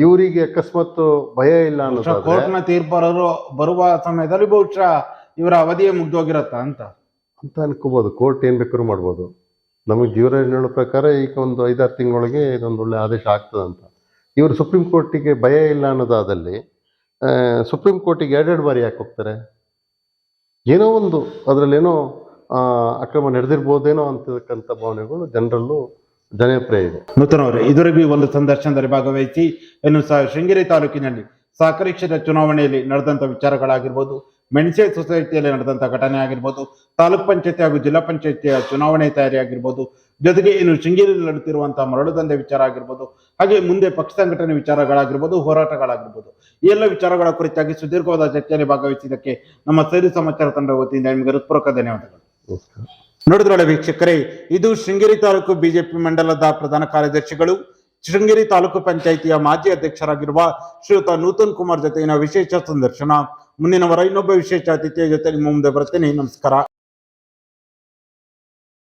ಇವರಿಗೆ ಅಕಸ್ಮಾತ್ ಭಯ ಇಲ್ಲ ಅನ್ನೋದು
ಕೋರ್ಟ್ನ ತೀರ್ಪರರು ಬರುವ ಸಮಯದಲ್ಲಿ ಬಹುಶಃ ಇವರ ಅವಧಿಯೇ ಮುಗ್ದೋಗಿರತ್ತ ಅಂತ?
ಅಂತ ಅನ್ಕೋಬಹುದು ಕೋರ್ಟ್ ಏನ್ ಬೇಕಾದ್ರೂ ಮಾಡ್ಬೋದು. ನಮಗೆ ಜೀವರಾಜ್ ಹೇಳೋ ಪ್ರಕಾರ ಈಗ ಒಂದು ಐದಾರು ತಿಂಗಳೊಳಗೆ ಇದೊಂದು ಒಳ್ಳೆ ಆದೇಶ ಆಗ್ತದಂತ. ಅಂತ ಇವರು ಸುಪ್ರೀಂ ಕೋರ್ಟಿಗೆ ಭಯ ಇಲ್ಲ ಅನ್ನೋದಾದಲ್ಲಿ ಸುಪ್ರೀಂ ಕೋರ್ಟಿಗೆ ಎರಡೆರಡು ಬಾರಿ ಯಾಕೆ ಹೋಗ್ತಾರೆ? ಏನೋ ಒಂದು ಅದರಲ್ಲೇನೋ ಅಕ್ರಮ ನಡೆದಿರ್ಬೋದೇನೋ ಅಂತಕ್ಕಂಥ ಭಾವನೆಗಳು ಜನರಲ್ಲೂ ಜನಪ್ರಿಯ ಇದೆ.
ನೂತನ ಅವರೇ, ಇದುವರೆಗೂ ಒಂದು ಸಂದರ್ಶನದಲ್ಲಿ ಭಾಗವಹಿಸಿ, ಇನ್ನು ಸಹ ಶೃಂಗೇರಿ ತಾಲೂಕಿನಲ್ಲಿ ಸಹಕಾರಿ ಕ್ಷೇತ್ರ ಚುನಾವಣೆಯಲ್ಲಿ ನಡೆದಂಥ ವಿಚಾರಗಳಾಗಿರ್ಬೋದು ಮೆಣಸೆ ಸೊಸೈಟಿಯಲ್ಲಿ ನಡೆದಂಥ ಘಟನೆ ಆಗಿರ್ಬೋದು, ತಾಲೂಕ್ ಪಂಚಾಯತಿ ಹಾಗೂ ಜಿಲ್ಲಾ ಪಂಚಾಯತಿಯ ಚುನಾವಣೆ ತಯಾರಿ ಆಗಿರ್ಬೋದು, ಜೊತೆಗೆ ಇನ್ನು ಶೃಂಗೇರಿಯಲ್ಲಿ ನಡೆದಿರುವಂಥ ಮರಳು ದಂಧೆ ವಿಚಾರ ಆಗಿರ್ಬೋದು, ಹಾಗೆ ಮುಂದೆ ಪಕ್ಷ ಸಂಘಟನೆ ವಿಚಾರಗಳಾಗಿರ್ಬೋದು, ಹೋರಾಟಗಳಾಗಿರ್ಬೋದು. ಈ ಎಲ್ಲ ವಿಚಾರಗಳ ಕುರಿತಾಗಿ ಸುದೀರ್ಘವಾದ ಚರ್ಚೆಯಲ್ಲಿ ಭಾಗವಹಿಸಿದ್ದಕ್ಕೆ ನಮ್ಮ ಸೇರಿ ಸಮಾಚಾರ ತಂಡ ವತಿಯಿಂದ ನಿಮಗೆ ಹೃತ್ಪೂರ್ವಕ ಧನ್ಯವಾದಗಳು. ನೋಡಿದ್ರೆ ವೀಕ್ಷಕರೇ, ಇದು ಶೃಂಗೇರಿ ತಾಲೂಕು ಬಿಜೆಪಿ ಮಂಡಲದ ಪ್ರಧಾನ ಕಾರ್ಯದರ್ಶಿಗಳು. ಶೃಂಗೇರಿ ತಾಲೂಕು ಪಂಚಾಯಿತಿಯ ಮಾಜಿ ಅಧ್ಯಕ್ಷರಾಗಿರುವ ಶ್ರೀಯುತ ನೂತನ್ ಕುಮಾರ್ ಜೊತೆಗಿನ ವಿಶೇಷ ಸಂದರ್ಶನ. ಮುಂದಿನ ವಾರ ಇನ್ನೊಬ್ಬ ವಿಶೇಷ ಅತಿಥಿಯ ಜೊತೆ ನಿಮ್ಮ ಮುಂದೆ ಬರ್ತೇನೆ ನಮಸ್ಕಾರ.